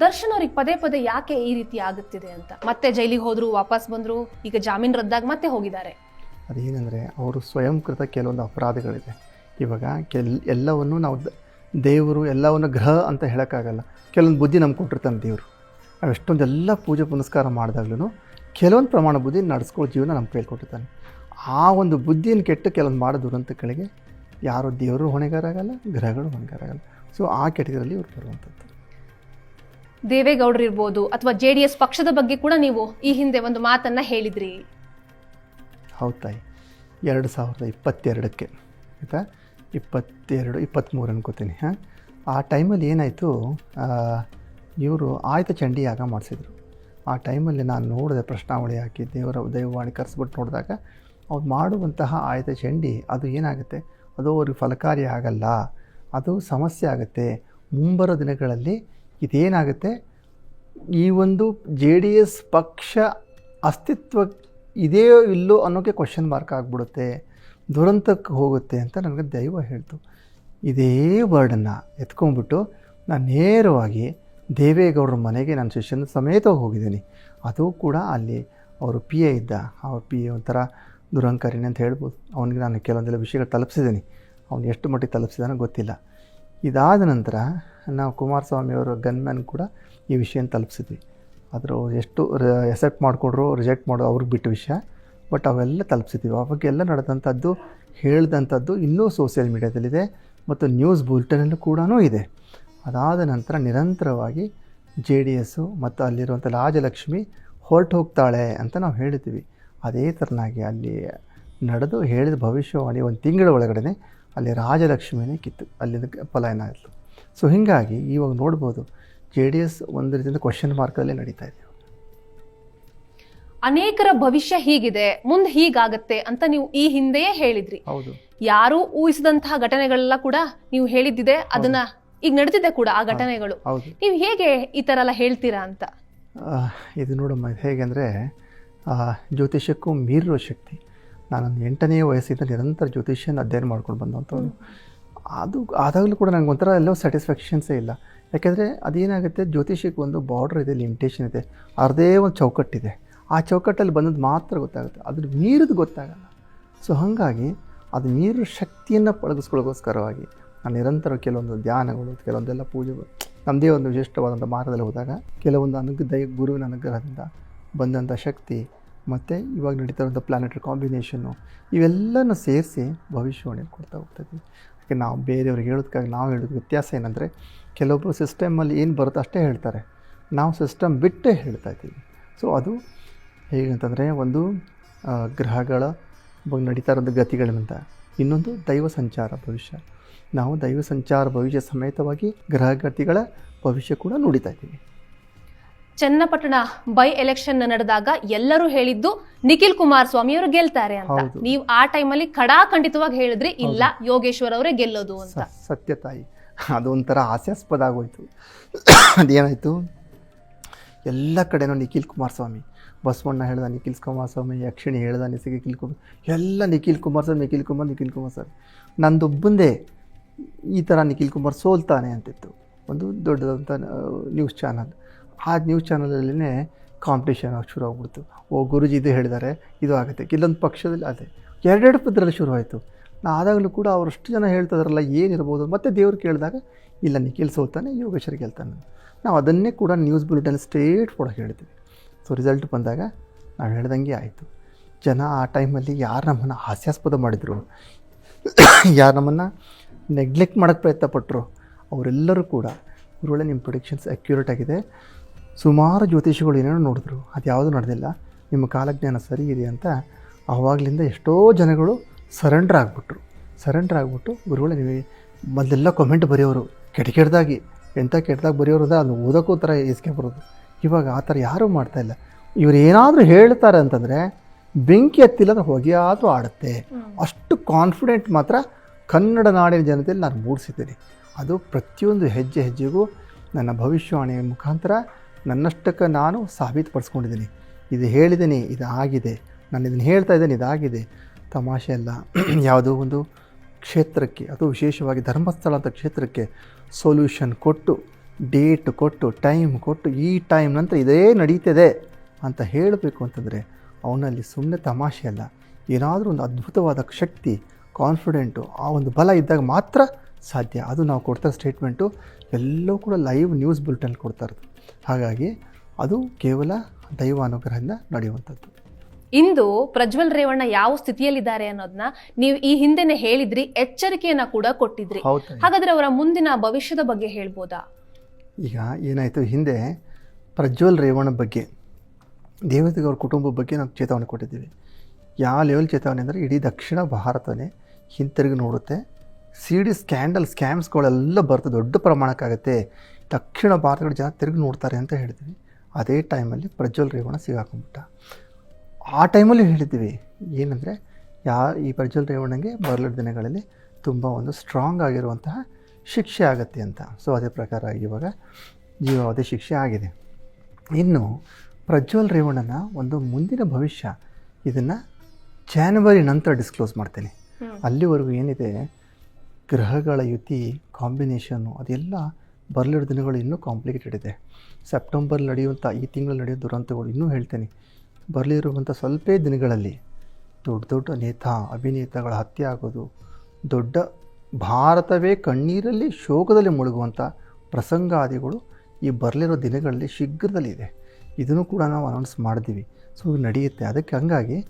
S1: ದರ್ಶನ್ ಅವ್ರಿಗೆ ಪದೇ ಪದೇ ಯಾಕೆ ಈ ರೀತಿ ಆಗುತ್ತಿದೆ ಅಂತ? ಮತ್ತೆ ಜೈಲಿಗೆ ಹೋದ್ರು ವಾಪಸ್ ಬಂದ್ರು ಈಗ ಜಾಮೀನ್ ರದ್ದಾಗಿ ಮತ್ತೆ ಹೋಗಿದ್ದಾರೆ.
S2: ಅದೇನೆಂದರೆ ಅವರು ಸ್ವಯಂಕೃತ ಕೆಲವೊಂದು ಅಪರಾಧಗಳಿದೆ. ಇವಾಗ ಕೆಲ್, ಎಲ್ಲವನ್ನು ನಾವು ದೇವರು ಎಲ್ಲವನ್ನು ಗ್ರಹ ಅಂತ ಹೇಳೋಕ್ಕಾಗಲ್ಲ. ಕೆಲವೊಂದು ಬುದ್ಧಿ ನಮ್ಗೆ ಕೊಟ್ಟಿರ್ತಾನೆ ದೇವರು. ನಾವು ಎಷ್ಟೊಂದೆಲ್ಲ ಪೂಜೆ ಪುನಸ್ಕಾರ ಮಾಡಿದಾಗ್ಲೂ ಕೆಲವೊಂದು ಪ್ರಮಾಣ ಬುದ್ಧಿ ನಡೆಸ್ಕೊಳ್ಳೋ ಜೀವನ ನಮ್ಮ ಕೈಲಿ ಕೊಟ್ಟಿರ್ತಾನೆ. ಆ ಒಂದು ಬುದ್ಧಿಯನ್ನು ಕೆಟ್ಟು ಕೆಲವೊಂದು ಮಾಡೋ ದುರಂತಗಳಿಗೆ ಯಾರು ದೇವರು ಹೊಣೆಗಾರ ಆಗಲ್ಲ, ಗ್ರಹಗಳು ಹೊಣೆಗಾರ ಆಗಲ್ಲ. ಸೊ ಆ ಕೆಟಗರಲ್ಲಿ ಇವರು ಬರುವಂಥದ್ದು.
S1: ದೇವೇಗೌಡರು ಇರ್ಬೋದು ಅಥವಾ ಜೆ ಡಿ ಎಸ್ ಪಕ್ಷದ ಬಗ್ಗೆ ಕೂಡ ನೀವು ಈ ಹಿಂದೆ ಒಂದು ಮಾತನ್ನು ಹೇಳಿದ್ರಿ.
S2: ಹೌದು? ತಾಯಿ ಎರಡು ಸಾವಿರದ ಇಪ್ಪತ್ತೆರಡಕ್ಕೆ. ಆಯಿತಾ? ಇಪ್ಪತ್ತೆರಡು, ಇಪ್ಪತ್ತ್ಮೂರು ಅನ್ಕೋತೀನಿ, ಹಾಂ? ಆ ಟೈಮಲ್ಲಿ ಏನಾಯಿತು ಇವರು ಆಯ್ತ ಚಂಡಿ ಯಾಗ ಮಾಡಿಸಿದರು. ಆ ಟೈಮಲ್ಲಿ ನಾನು ನೋಡಿದೆ ಪ್ರಶ್ನಾವಳಿ ಹಾಕಿ, ದೇವರ ದೈವವಾಣಿ ಕರೆಸ್ಬಿಟ್ಟು ನೋಡಿದಾಗ ಅವ್ರು ಮಾಡುವಂತಹ ಆಯ್ತ ಚಂಡಿ, ಅದು ಏನಾಗುತ್ತೆ? ಅದು ಅವ್ರಿಗೆ ಫಲಕಾರಿ ಆಗಲ್ಲ, ಅದು ಸಮಸ್ಯೆ ಆಗುತ್ತೆ. ಮುಂಬರೋ ದಿನಗಳಲ್ಲಿ ಇದೇನಾಗುತ್ತೆ? ಈ ಒಂದು ಜೆ ಎಸ್ ಪಕ್ಷ ಅಸ್ತಿತ್ವ ಇದೆಯೋ ಇಲ್ಲೋ ಅನ್ನೋಕ್ಕೆ ಕ್ವಶನ್ ಮಾರ್ಕ್ ಆಗಿಬಿಡುತ್ತೆ. ದುರಂತಕ್ಕೆ ಹೋಗುತ್ತೆ ಅಂತ ನನಗೆ ದೈವ ಹೇಳ್ತು. ಇದೇ ವರ್ಡನ್ನು ಎತ್ಕೊಂಡ್ಬಿಟ್ಟು ನಾನು ನೇರವಾಗಿ ದೇವೇಗೌಡರ ಮನೆಗೆ ನನ್ನ ಶಿಷ್ಯನ ಸಮೇತ ಹೋಗಿದ್ದೀನಿ. ಅದು ಕೂಡ ಅಲ್ಲಿ ಅವರು ಪಿ ಎ ಇದ್ದ. ಅವ್ರ ಪಿ ಎ ಒಂಥರ ದುರಂಕಾರಿಣಿ ಅಂತ ಹೇಳ್ಬೋದು. ಅವನಿಗೆ ನಾನು ಕೆಲವೊಂದೆಲ್ಲ ವಿಷಯಗಳು ತಲುಪಿಸಿದ್ದೀನಿ. ಅವ್ನು ಎಷ್ಟು ಮಟ್ಟಿಗೆ ತಲುಪಿಸಿದಾನೋ ಗೊತ್ತಿಲ್ಲ. ಇದಾದ ನಂತರ ನಾವು ಕುಮಾರಸ್ವಾಮಿ ಅವರ ಗನ್ಮ್ಯಾನ್ ಕೂಡ ಈ ವಿಷಯನ ತಲುಪಿಸಿದ್ವಿ. ಅದ್ರ ಎಷ್ಟು ಎಸೆಪ್ಟ್ ಮಾಡಿಕೊಂಡ್ರು ರಿಜೆಕ್ಟ್ ಮಾಡೋ, ಅವ್ರಿಗೆ ಬಿಟ್ಟ ವಿಷಯ. ಬಟ್ ಅವೆಲ್ಲ ತಲುಪಿಸಿದ್ದೀವಿ ಅವಾಗೆಲ್ಲ ನಡೆದಂಥದ್ದು, ಹೇಳಿದಂಥದ್ದು ಇನ್ನೂ ಸೋಷಿಯಲ್ ಮೀಡ್ಯಾದಲ್ಲಿದೆ ಮತ್ತು ನ್ಯೂಸ್ ಬುಲ್ಟನಲ್ಲೂ ಕೂಡ ಇದೆ. ಅದಾದ ನಂತರ ನಿರಂತರವಾಗಿ ಜೆ ಡಿ ಎಸ್ಸು ಮತ್ತು ಅಲ್ಲಿರುವಂಥ ರಾಜಲಕ್ಷ್ಮಿ ಹೊರಟು ಹೋಗ್ತಾಳೆ ಅಂತ ನಾವು ಹೇಳಿದ್ವಿ ಅದೇ ಥರನಾಗಿ ಅಲ್ಲಿ ನಡೆದು ಹೇಳಿದ ಭವಿಷ್ಯವಾಣಿ ಒಂದು ತಿಂಗಳ ಒಳಗಡೆ ಅಲ್ಲಿ ರಾಜಲಕ್ಷ್ಮಿನೇ ಕಿತ್ತು, ಅಲ್ಲಿಂದ ಪಲಾಯನ ಆಯಿತು. ಸೊ ಹೀಗಾಗಿ ಇವಾಗ ನೋಡ್ಬೋದು ಜೆ ಡಿ ಎಸ್ ಒಂದು ರೀತಿಯಿಂದ ಕ್ವಶನ್ ಮಾರ್ಕಲ್ಲೇ ನಡೀತಾ ಇದೆ
S1: ಅನೇಕರ ಭವಿಷ್ಯ ಹೀಗಿದೆ ಮುಂದೆ ಹೀಗಾಗತ್ತೆ ಅಂತ ನೀವು ಈ ಹಿಂದೆಯೇ ಹೇಳಿದ್ರಿ.
S2: ಹೌದು.
S1: ಯಾರು ಊಹಿಸಿದಂತಹ ಘಟನೆಗಳೆಲ್ಲ ಕೂಡ ನೀವು ಹೇಳಿದ್ದಿದೆ ಅದನ್ನ ಈಗ ನಡೆದಿದೆ ಕೂಡ ಆ ಘಟನೆಗಳು.
S2: ಹೌದು.
S1: ನೀವು ಹೇಗೆ ಈ ಥರ ಎಲ್ಲ ಹೇಳ್ತೀರಾ ಅಂತ?
S2: ಆ, ಇದು ನೋಡಮ್ಮ ಇದು ಹೇಗೆ ಅಂದರೆ ಜ್ಯೋತಿಷ್ಯಕ್ಕೂ ಮೀರಿರೋ ಶಕ್ತಿ. ನಾನೊಂದು ಎಂಟನೇ ವಯಸ್ಸಿಂದ ನಿರಂತರ ಜ್ಯೋತಿಷ್ಯನ ಅಧ್ಯಯನ ಮಾಡ್ಕೊಂಡು ಬಂದಂಥವ್ರು ಅದು ಆದಾಗಲೂ ಕೂಡ ನನಗೆ ಒಂಥರ ಎಲ್ಲೋ ಸ್ಯಾಟಿಸ್ಫ್ಯಾಕ್ಷನ್ಸೇ ಇಲ್ಲ. ಯಾಕೆಂದರೆ ಅದೇನಾಗುತ್ತೆ ಜ್ಯೋತಿಷಕ್ಕೆ ಒಂದು ಬಾರ್ಡ್ರ್ ಇದೆ ಲಿಮಿಟೇಷನ್ ಇದೆ. ಅರ್ಧೇ ಒಂದು ಚೌಕಟ್ಟಿದೆ. ಆ ಚೌಕಟ್ಟಲ್ಲಿ ಬಂದದ್ದು ಮಾತ್ರ ಗೊತ್ತಾಗುತ್ತೆ. ಅದ್ರ ಮೀರಿದು ಗೊತ್ತಾಗಲ್ಲ. ಸೊ ಹಾಗಾಗಿ ಅದು ಮೀರಿದ ಶಕ್ತಿಯನ್ನು ಪಳಗಿಸ್ಕೊಳ್ಳೋಗೋಸ್ಕರವಾಗಿ ನಾನು ನಿರಂತರ ಕೆಲವೊಂದು ಧ್ಯಾನಗಳು, ಕೆಲವೊಂದೆಲ್ಲ ಪೂಜೆಗಳು ನಮ್ಮದೇ ಒಂದು ವಿಶಿಷ್ಟವಾದಂಥ ಮಾರ್ಗದಲ್ಲಿ ಹೋದಾಗ ಕೆಲವೊಂದು ಅನುಗ್ರಹ ಗುರುವಿನ ಅನುಗ್ರಹದಿಂದ ಬಂದಂಥ ಶಕ್ತಿ ಮತ್ತು ಇವಾಗ ನಡೀತಾ ಇರೋಂಥ ಪ್ಲಾನೆಟರಿ ಕಾಂಬಿನೇಷನ್ನು ಇವೆಲ್ಲನೂ ಸೇರಿಸಿ ಭವಿಷ್ಯವಾಣಿ ಕೊಡ್ತಾ ಹೋಗ್ತದೆ ಯಾಕೆ, ನಾವು ಬೇರೆಯವ್ರಿಗೆ ಹೇಳೋದಕ್ಕಾಗಿ ನಾವು ಹೇಳೋದು ವ್ಯತ್ಯಾಸ ಏನಂದರೆ ಕೆಲವೊಬ್ಬರು ಸಿಸ್ಟಮಲ್ಲಿ ಏನು ಬರುತ್ತೆ ಅಷ್ಟೇ ಹೇಳ್ತಾರೆ. ನಾವು ಸಿಸ್ಟಮ್ ಬಿಟ್ಟೇ ಹೇಳ್ತಾ ಇದ್ದೀವಿ. ಸೊ ಅದು ಹೇಗಂತಂದರೆ ಒಂದು ಗ್ರಹಗಳ ಬಗ್ಗೆ ನಡೀತಾ ಇರೋದು ಗತಿಗಳಂತ ಇನ್ನೊಂದು ದೈವ ಸಂಚಾರ ಭವಿಷ್ಯ. ನಾವು ದೈವ ಸಂಚಾರ ಭವಿಷ್ಯ ಸಮೇತವಾಗಿ ಗ್ರಹ ಗತಿಗಳ ಭವಿಷ್ಯ ಕೂಡ ನುಡಿತಾ ಇದ್ದೀವಿ.
S1: ಚನ್ನಪಟ್ಟಣ ಬೈ ಎಲೆಕ್ಷನ್ ನಡೆದಾಗ ಎಲ್ಲರೂ ಹೇಳಿದ್ದು ನಿಖಿಲ್ ಕುಮಾರಸ್ವಾಮಿ ಅವರು ಗೆಲ್ತಾರೆ ಅಂತ. ನೀವು ಆ ಟೈಮಲ್ಲಿ ಖಡಾಖಂಡಿತವಾಗಿ ಹೇಳಿದ್ರಿ ಇಲ್ಲ ಯೋಗೇಶ್ವರ್ ಅವರೇ ಗೆಲ್ಲೋದು ಅಂತ.
S2: ಸತ್ಯ ತಾಯಿ. ಅದೊಂಥರ ಹಾಸ್ಯಾಸ್ಪದ ಆಗೋಯ್ತು. ಅದೇನಾಯಿತು? ಎಲ್ಲ ಕಡೆನೂ ನಿಖಿಲ್ ಕುಮಾರಸ್ವಾಮಿ. ಬಸವಣ್ಣ ಹೇಳ್ದ ನಿಖಿಲ್ ಕುಮಾರಸ್ವಾಮಿ, ಯಕ್ಷಿಣಿ ಹೇಳ್ದ ನಿಖಿಲ್ ಕುಮಾರ್, ಎಲ್ಲ ನಿಖಿಲ್ ಕುಮಾರಸ್ವಾಮಿ, ನಿಖಿಲ್ ಕುಮಾರ್, ನಿಖಿಲ್ ಕುಮಾರಸ್ವಾಮಿ. ನಂದೊಬ್ಬಂದೇ ಈ ಥರ ನಿಖಿಲ್ ಕುಮಾರ್ ಸೋಲ್ತಾನೆ ಅಂತಿತ್ತು. ಒಂದು ದೊಡ್ಡದಂಥ ನ್ಯೂಸ್ ಚಾನಲ್ ಆ ನ್ಯೂಸ್ ಚಾನಲಲ್ಲೇ ಕಾಂಪಿಟೇಷನ್ ಶುರು ಆಗ್ಬಿಡ್ತು ಓ, ಗುರುಜಿ ಇದು ಹೇಳಿದ್ದಾರೆ ಇದು ಆಗುತ್ತೆ. ಇಲ್ಲೊಂದು ಪಕ್ಷದಲ್ಲಿ, ಅದೇ, ಎರಡೆರಡು ಪದರಲ್ಲಿ ಶುರುವಾಯಿತು. ನಾ ಆದಾಗಲೂ ಕೂಡ ಅವರಷ್ಟು ಜನ ಹೇಳ್ತಿದಾರಲ್ಲ, ಏನಿರ್ಬೋದು? ಮತ್ತೆ ದೇವ್ರು ಕೇಳಿದಾಗ, ಇಲ್ಲ ನಿಖಿಲ್ ಸೋಲ್ತಾನೆ ಯೋಗೇಶ್ವರ್ ಕೇಳ್ತಾನೆ ನಾವು ಅದನ್ನೇ ಕೂಡ ನ್ಯೂಸ್ ಬುಲೆಟಿನ್ ಸ್ಟೇಟ್ ಕೂಡ ಹೇಳ್ತೀವಿ. ಸೊ ರಿಸಲ್ಟ್ ಬಂದಾಗ ನಾವು ಹೇಳ್ದಂಗೆ ಆಯಿತು. ಜನ ಆ ಟೈಮಲ್ಲಿ ಯಾರು ನಮ್ಮನ್ನು ಹಾಸ್ಯಾಸ್ಪದ ಮಾಡಿದರು? ಯಾರು ನಮ್ಮನ್ನು ನೆಗ್ಲೆಕ್ಟ್ ಮಾಡೋಕ್ಕೆ ಪ್ರಯತ್ನ ಪಟ್ಟರು ಅವರೆಲ್ಲರೂ ಕೂಡ ಗುರುಗಳೇ ನಿಮ್ಮ ಪ್ರೊಡಿಕ್ಷನ್ಸ್ ಅಕ್ಯುರೇಟ್ ಆಗಿದೆ. ಸುಮಾರು ಜ್ಯೋತಿಷಿಗಳು ಏನೇನೋ ನೋಡಿದ್ರು. ಅದು ಯಾವುದೂ ನಡೆದಿಲ್ಲ. ನಿಮ್ಮ ಕಾಲಜ್ಞಾನ ಸರಿ ಇದೆ ಅಂತ ಆವಾಗಲಿಂದ ಎಷ್ಟೋ ಜನಗಳು ಸರೆಂಡರ್ ಆಗಿಬಿಟ್ರು. ಸರೆಂಡರ್ ಆಗಿಬಿಟ್ಟು ಗುರುಗಳು ನೀವು ಮೊದಲೆಲ್ಲ ಕಮೆಂಟ್ ಬರೆಯೋರು ಕೆಟ್ಟ ಕೆಟ್ಟದಾಗಿ ಎಂಥ ಕೆಟ್ಟದಾಗಿ ಬರೆಯೋರು ಅಂದ್ರೆ ಅದು ಓದೋಕ್ಕೂ ಥರ ಈಸ್ಕೆ ಬರೋದು. ಇವಾಗ ಆ ಥರ ಯಾರೂ ಮಾಡ್ತಾಯಿಲ್ಲ ಇವರು ಏನಾದರೂ ಹೇಳ್ತಾರೆ ಅಂತಂದರೆ ಬೆಂಕಿ ಎತ್ತಿಲ್ಲ ಹೊಗೆ ಆದರೂ ಆಡುತ್ತೆ. ಅಷ್ಟು ಕಾನ್ಫಿಡೆಂಟ್ ಮಾತ್ರ ಕನ್ನಡ ನಾಡಿನ ಜನತೆಯಲ್ಲಿ ನಾನು ಮೂಡಿಸಿದ್ದೀನಿ. ಅದು ಪ್ರತಿಯೊಂದು ಹೆಜ್ಜೆ ಹೆಜ್ಜೆಗೂ ನನ್ನ ಭವಿಷ್ಯವಾಣಿಯ ಮುಖಾಂತರ ನನ್ನಷ್ಟಕ್ಕೆ ನಾನು ಸಾಬೀತುಪಡಿಸ್ಕೊಂಡಿದ್ದೀನಿ. ಇದು ಹೇಳಿದ್ದೀನಿ ಇದು ಆಗಿದೆ. ನಾನು ಇದನ್ನು ಹೇಳ್ತಾ ಇದ್ದೇನೆ ಇದಾಗಿದೆ. ತಮಾಷೆ ಅಲ್ಲ ಯಾವುದೋ ಒಂದು ಕ್ಷೇತ್ರಕ್ಕೆ ಅದು ವಿಶೇಷವಾಗಿ ಧರ್ಮಸ್ಥಳ ಅಂತ ಕ್ಷೇತ್ರಕ್ಕೆ ಸೊಲ್ಯೂಷನ್ ಕೊಟ್ಟು ಡೇಟ್ ಕೊಟ್ಟು ಟೈಮ್ ಕೊಟ್ಟು, ಈ ಟೈಮ್ ನಂತರ ಇದೇ ನಡೀತದೆ ಅಂತ ಹೇಳಬೇಕು ಅಂತಂದರೆ ಅವನಲ್ಲಿ ಸುಮ್ಮನೆ ತಮಾಷೆ ಅಲ್ಲ ಏನಾದರೂ ಒಂದು ಅದ್ಭುತವಾದ ಶಕ್ತಿ ಕಾನ್ಫಿಡೆಂಟು ಆ ಒಂದು ಬಲ ಇದ್ದಾಗ ಮಾತ್ರ ಸಾಧ್ಯ. ಅದು ನಾವು ಕೊಡ್ತಾ ಸ್ಟೇಟ್ಮೆಂಟು ಎಲ್ಲವೂ ಕೂಡ ಲೈವ್ ನ್ಯೂಸ್ ಬುಲೆಟನ್ ಕೊಡ್ತಾ ಇರೋದು. ಹಾಗಾಗಿ ಅದು ಕೇವಲ ದೈವಾನುಗ್ರಹದಿಂದ ನಡೆಯುವಂಥದ್ದು.
S1: ಇಂದು ಪ್ರಜ್ವಲ್ ರೇವಣ್ಣ ಯಾವ ಸ್ಥಿತಿಯಲ್ಲಿದ್ದಾರೆ ಅನ್ನೋದನ್ನ ನೀವು ಈ ಹಿಂದೆನೆ ಹೇಳಿದ್ರಿ ಎಚ್ಚರಿಕೆಯನ್ನ ಕೂಡ ಕೊಟ್ಟಿದ್ರಿ.
S2: ಹೌದು
S1: ಹಾಗಾದ್ರೆ ಅವರ ಮುಂದಿನ ಭವಿಷ್ಯದ ಬಗ್ಗೆ ಹೇಳ್ಬೋದಾ?
S2: ಈಗ ಏನಾಯಿತು ಹಿಂದೆ ಪ್ರಜ್ವಲ್ ರೇವಣ್ಣ ಬಗ್ಗೆ ದೇವತೆಗೆ ಅವ್ರ ಕುಟುಂಬದ ಬಗ್ಗೆ ನಾವು ಚೇತಾವಣೆ ಕೊಟ್ಟಿದ್ದೀವಿ. ಯಾವ ಲೆವೆಲ್ ಚೇತಾವಣೆ ಅಂದರೆ ಇಡೀ ದಕ್ಷಿಣ ಭಾರತನೇ ಹಿಂತಿರುಗಿ ನೋಡುತ್ತೆ. ಸಿ ಡಿ ಸ್ಕ್ಯಾಂಡಲ್ ಸ್ಕ್ಯಾಮ್ಸ್ಗಳೆಲ್ಲ ಬರ್ತದೆ ದೊಡ್ಡ ಪ್ರಮಾಣಕ್ಕಾಗುತ್ತೆ. ದಕ್ಷಿಣ ಭಾರತದ ಜನ ತಿರುಗಿ ನೋಡ್ತಾರೆ ಅಂತ ಹೇಳ್ತೀವಿ ಅದೇ ಟೈಮಲ್ಲಿ ಪ್ರಜ್ವಲ್ ರೇವಣ್ಣ ಸಿಗಾಕೊಂಬಿಟ್ಟ ಆ ಟೈಮಲ್ಲಿ ಹೇಳಿದ್ದೀವಿ. ಏನಂದರೆ ಯಾ ಈ ಪ್ರಜ್ವಲ್ ರೇವಣ್ಣಗೆ ಬರಲಿದ ದಿನಗಳಲ್ಲಿ ತುಂಬ ಒಂದು ಸ್ಟ್ರಾಂಗ್ ಆಗಿರುವಂತಹ ಶಿಕ್ಷೆ ಆಗುತ್ತೆ ಅಂತ. ಸೊ ಅದೇ ಪ್ರಕಾರ ಇವಾಗ ಜೀವಾವಧಿ ಶಿಕ್ಷೆ ಆಗಿದೆ. ಇನ್ನು ಪ್ರಜ್ವಲ್ ರೇವಣ್ಣನ ಒಂದು ಮುಂದಿನ ಭವಿಷ್ಯ ಇದನ್ನು ಜಾನ್ವರಿ ನಂತರ ಡಿಸ್ಕ್ಲೋಸ್ ಮಾಡ್ತೇನೆ. ಅಲ್ಲಿವರೆಗೂ ಏನಿದೆ? ಗ್ರಹಗಳ ಯುತಿ ಕಾಂಬಿನೇಷನ್ನು ಅದೆಲ್ಲ ಬರಲಿರೋ ದಿನಗಳು ಇನ್ನೂ ಕಾಂಪ್ಲಿಕೇಟೆಡ್ ಇದೆ. ಸೆಪ್ಟೆಂಬರ್ ನಡೆಯುವಂಥ ಈ ತಿಂಗಳು ನಡೆಯೋ ದುರಂತಗಳು ಇನ್ನೂ ಹೇಳ್ತೇನೆ. ಬರಲಿರುವಂಥ ಸ್ವಲ್ಪ ದಿನಗಳಲ್ಲಿ ದೊಡ್ಡ ದೊಡ್ಡ ನೇತಾ, ಅಭಿನೇತಾಗಳ ಹತ್ಯೆ ಆಗೋದು, ದೊಡ್ಡ ಭಾರತವೇ ಕಣ್ಣೀರಲ್ಲಿ ಶೋಕದಲ್ಲಿ ಮುಳುಗುವಂಥ ಪ್ರಸಂಗಾದಿಗಳು ಈ ಬರಲಿರೋ ದಿನಗಳಲ್ಲಿ ಶೀಘ್ರದಲ್ಲಿದೆ. ಇದನ್ನು ಕೂಡ ನಾವು ಅನೌನ್ಸ್ ಮಾಡಿದ್ದೀವಿ. ಸೊ ನಡೆಯುತ್ತೆ. ಅದಕ್ಕೆ ಹಂಗಾಗಿ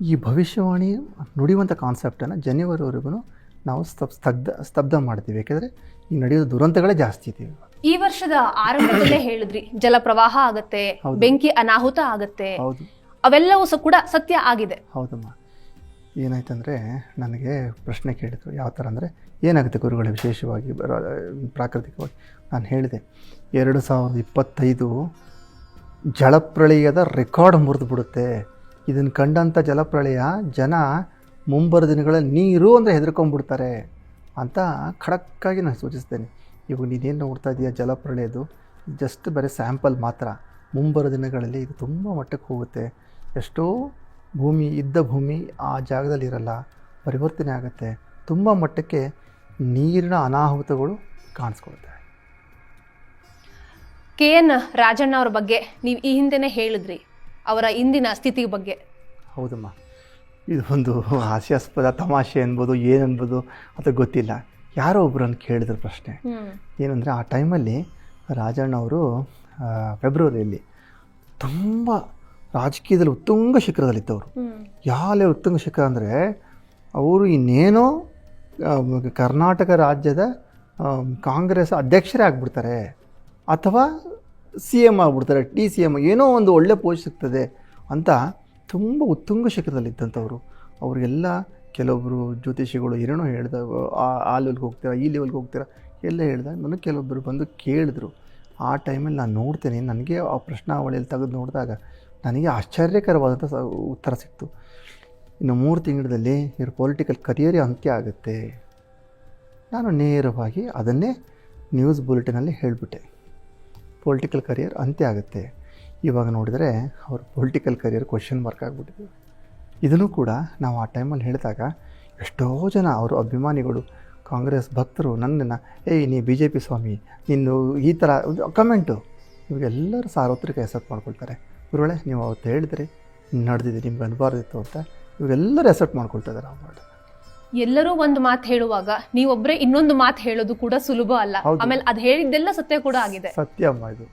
S2: ಈ ಭವಿಷ್ಯವಾಣಿ ನುಡಿಯುವಂಥ ಕಾನ್ಸೆಪ್ಟನ್ನು ಜನವರಿವರೆಗೂ ನಾವು ಸ್ತಬ್ ಸ್ತಬ್ಧ ಸ್ತಬ್ಧ ಮಾಡ್ತೀವಿ. ಯಾಕೆಂದರೆ ಈ ನಡೆಯೋ ದುರಂತಗಳೇ ಜಾಸ್ತಿ ಇದೆ
S1: ಈ ವರ್ಷದ ಆರಂಭದಲ್ಲೇ ಹೇಳಿದ್ರಿ ಜಲಪ್ರವಾಹ ಪ್ರವಾಹ
S2: ಆಗುತ್ತೆ
S1: ಬೆಂಕಿ ಅನಾಹುತ ಆಗುತ್ತೆ.
S2: ಹೌದು.
S1: ಅವೆಲ್ಲವೂ ಸಹ ಕೂಡ ಸತ್ಯ ಆಗಿದೆ.
S2: ಹೌದಮ್ಮ. ಏನಾಯ್ತಂದರೆ ನನಗೆ ಪ್ರಶ್ನೆ ಕೇಳಿದ್ರು ಯಾವ ಥರ ಅಂದರೆ ಏನಾಗುತ್ತೆ ಗುರುಗಳೇ ವಿಶೇಷವಾಗಿ ಬರ ಪ್ರಾಕೃತಿಕವಾಗಿ? ನಾನು ಹೇಳಿದೆ ಎರಡು ಸಾವಿರದ ಇಪ್ಪತ್ತೈದು ಜಲಪ್ರಳಯದ ರೆಕಾರ್ಡ್ ಮುರಿದು ಬಿಡುತ್ತೆ. ಇದನ್ನು ಕಂಡಂಥ ಜಲಪ್ರಳಯ ಜನ ಮುಂಬರೋ ದಿನಗಳಲ್ಲಿ ನೀರು ಅಂದರೆ ಹೆದರ್ಕೊಂಡ್ಬಿಡ್ತಾರೆ ಅಂತ ಖಡಕ್ಕಾಗಿ ನಾನು ಸೂಚಿಸ್ತೇನೆ. ಇವಾಗ ನೀನೇನು ನೋಡ್ತಾ ಇದೆಯಾ? ಜಲಪ್ರಳಯದು ಜಸ್ಟ್ ಬರೀ ಸ್ಯಾಂಪಲ್ ಮಾತ್ರ. ಮುಂಬರೋ ದಿನಗಳಲ್ಲಿ ಇದು ತುಂಬ ಮಟ್ಟಕ್ಕೆ ಹೋಗುತ್ತೆ. ಎಷ್ಟೋ ಭೂಮಿ ಇದ್ದ ಭೂಮಿ ಆ ಜಾಗದಲ್ಲಿ ಇರಲ್ಲ. ಪರಿವರ್ತನೆ ಆಗುತ್ತೆ. ತುಂಬ ಮಟ್ಟಕ್ಕೆ ನೀರಿನ ಅನಾಹುತಗಳು ಕಾಣಿಸ್ಕೊಳ್ತವೆ.
S1: ಕೆ ಎನ್ ರಾಜಣ್ಣ ಅವ್ರ ಬಗ್ಗೆ ನೀವು ಈ ಹಿಂದೆನೇ ಹೇಳಿದ್ರಿ. ಅವರ ಇಂದಿನ ಸ್ಥಿತಿ ಬಗ್ಗೆ.
S2: ಹೌದಮ್ಮ. ಇದು ಒಂದು ಹಾಸ್ಯಾಸ್ಪದ ತಮಾಷೆ ಅನ್ಬೋದು ಏನು ಅನ್ಬೋದು ಅದು ಗೊತ್ತಿಲ್ಲ. ಯಾರೋ ಒಬ್ಬರನ್ನು ಕೇಳಿದ್ರು ಪ್ರಶ್ನೆ. ಏನಂದರೆ ಆ ಟೈಮಲ್ಲಿ ರಾಜಣ್ಣ ಅವರು ಫೆಬ್ರವರಿಯಲ್ಲಿ ತುಂಬ ರಾಜಕೀಯದಲ್ಲಿ ಉತ್ತುಂಗ ಶಿಖರದಲ್ಲಿದ್ದವರು. ಯಾವ ಉತ್ತುಂಗ ಶಿಖರ ಅಂದರೆ ಅವರು ಇನ್ನೇನೋ ಕರ್ನಾಟಕ ರಾಜ್ಯದ ಕಾಂಗ್ರೆಸ್ ಅಧ್ಯಕ್ಷರೇ ಆಗಿಬಿಡ್ತಾರೆ. ಅಥವಾ ಸಿ ಎಂ ಆಗಿಬಿಡ್ತಾರೆ ಟಿ ಸಿ ಎಂ ಏನೋ ಒಂದು ಒಳ್ಳೆ ಪೋಸ್ಟ್ ಸಿಗ್ತದೆ ಅಂತ ತುಂಬ ಉತ್ತುಂಗ ಶಿಖರದಲ್ಲಿದ್ದಂಥವ್ರು ಅವರಿಗೆಲ್ಲ ಕೆಲವೊಬ್ಬರು ಜ್ಯೋತಿಷಿಗಳು ಏನೇನೋ ಹೇಳ್ದಾಗ, ಆ ಲೆವೆಲ್ಗೆ ಹೋಗ್ತೀರಾ, ಈ ಲೆವೆಲ್ಗೆ ಹೋಗ್ತೀರಾ, ಎಲ್ಲ ಹೇಳ್ದಾಗ ನನಗೆ ಕೆಲವೊಬ್ಬರು ಬಂದು ಕೇಳಿದ್ರು. ಆ ಟೈಮಲ್ಲಿ ನಾನು ನೋಡ್ತೇನೆ, ನನಗೆ ಆ ಪ್ರಶ್ನಾವಳಿಯಲ್ಲಿ ತೆಗೆದು ನೋಡಿದಾಗ ನನಗೆ ಆಶ್ಚರ್ಯಕರವಾದಂಥ ಉತ್ತರ ಸಿಕ್ತು. ಇನ್ನು ಮೂರು ತಿಂಗಳಲ್ಲಿ ಇವ್ರ ಪೊಲಿಟಿಕಲ್ ಕರಿಯರೇ ಅಂತ್ಯ ಆಗುತ್ತೆ. ನಾನು ನೇರವಾಗಿ ಅದನ್ನೇ ನ್ಯೂಸ್ ಬುಲೆಟಿನಲ್ಲಿ ಹೇಳಿಬಿಟ್ಟೆ. ಪೊಲಿಟಿಕಲ್ ಕರಿಯರ್ ಅಂತ್ಯ ಆಗುತ್ತೆ. ಇವಾಗ ನೋಡಿದರೆ ಅವ್ರ ಪೊಲಿಟಿಕಲ್ ಕರಿಯರ್ ಕ್ವಶನ್ ಮಾರ್ಕ್ ಆಗಿಬಿಟ್ಟಿದೆ. ಇದನ್ನು ಕೂಡ ನಾವು ಆ ಟೈಮಲ್ಲಿ ಹೇಳಿದಾಗ ಎಷ್ಟೋ ಜನ ಅವರು ಅಭಿಮಾನಿಗಳು ಕಾಂಗ್ರೆಸ್ ಭಕ್ತರು ನನ್ನನ್ನು ಏಯ್ ನೀ ಬಿ ಜೆ ಪಿ ಸ್ವಾಮಿ ನಿನ್ನ ಈ ಥರ ಕಮೆಂಟು ಇವಾಗೆಲ್ಲರೂ ಸಾರ್ವತ್ರಿಕ ಎಸೆಪ್ಟ್ ಮಾಡ್ಕೊಳ್ತಾರೆ. ಗುರುಗಳೇ ನೀವು ಅವತ್ತು ಹೇಳಿದ್ರಿ ನಡೆದಿದೆ ನಿಮ್ಗೆ ಅನ್ಬಾರ್ದಿತ್ತು ಅಂತ ಇವಾಗೆಲ್ಲರೂ ಎಸೆಪ್ಟ್ ಮಾಡ್ಕೊಳ್ತಾ ಇದ್ದಾರೆ
S1: ಎಲ್ಲರೂ ಒಂದು ಮಾತು ಹೇಳುವಾಗ ನೀವೊಬ್ಬರೇ ಇನ್ನೊಂದು ಮಾತು ಹೇಳೋದು ಕೂಡ ಸುಲಭ ಅಲ್ಲ. ಆಮೇಲೆ ಅದು ಹೇಳಿದ್ದೆಲ್ಲ ಸತ್ಯ ಕೂಡ ಆಗಿದೆ.
S2: ಸತ್ಯ ಅಮ್ಮ ಇದು.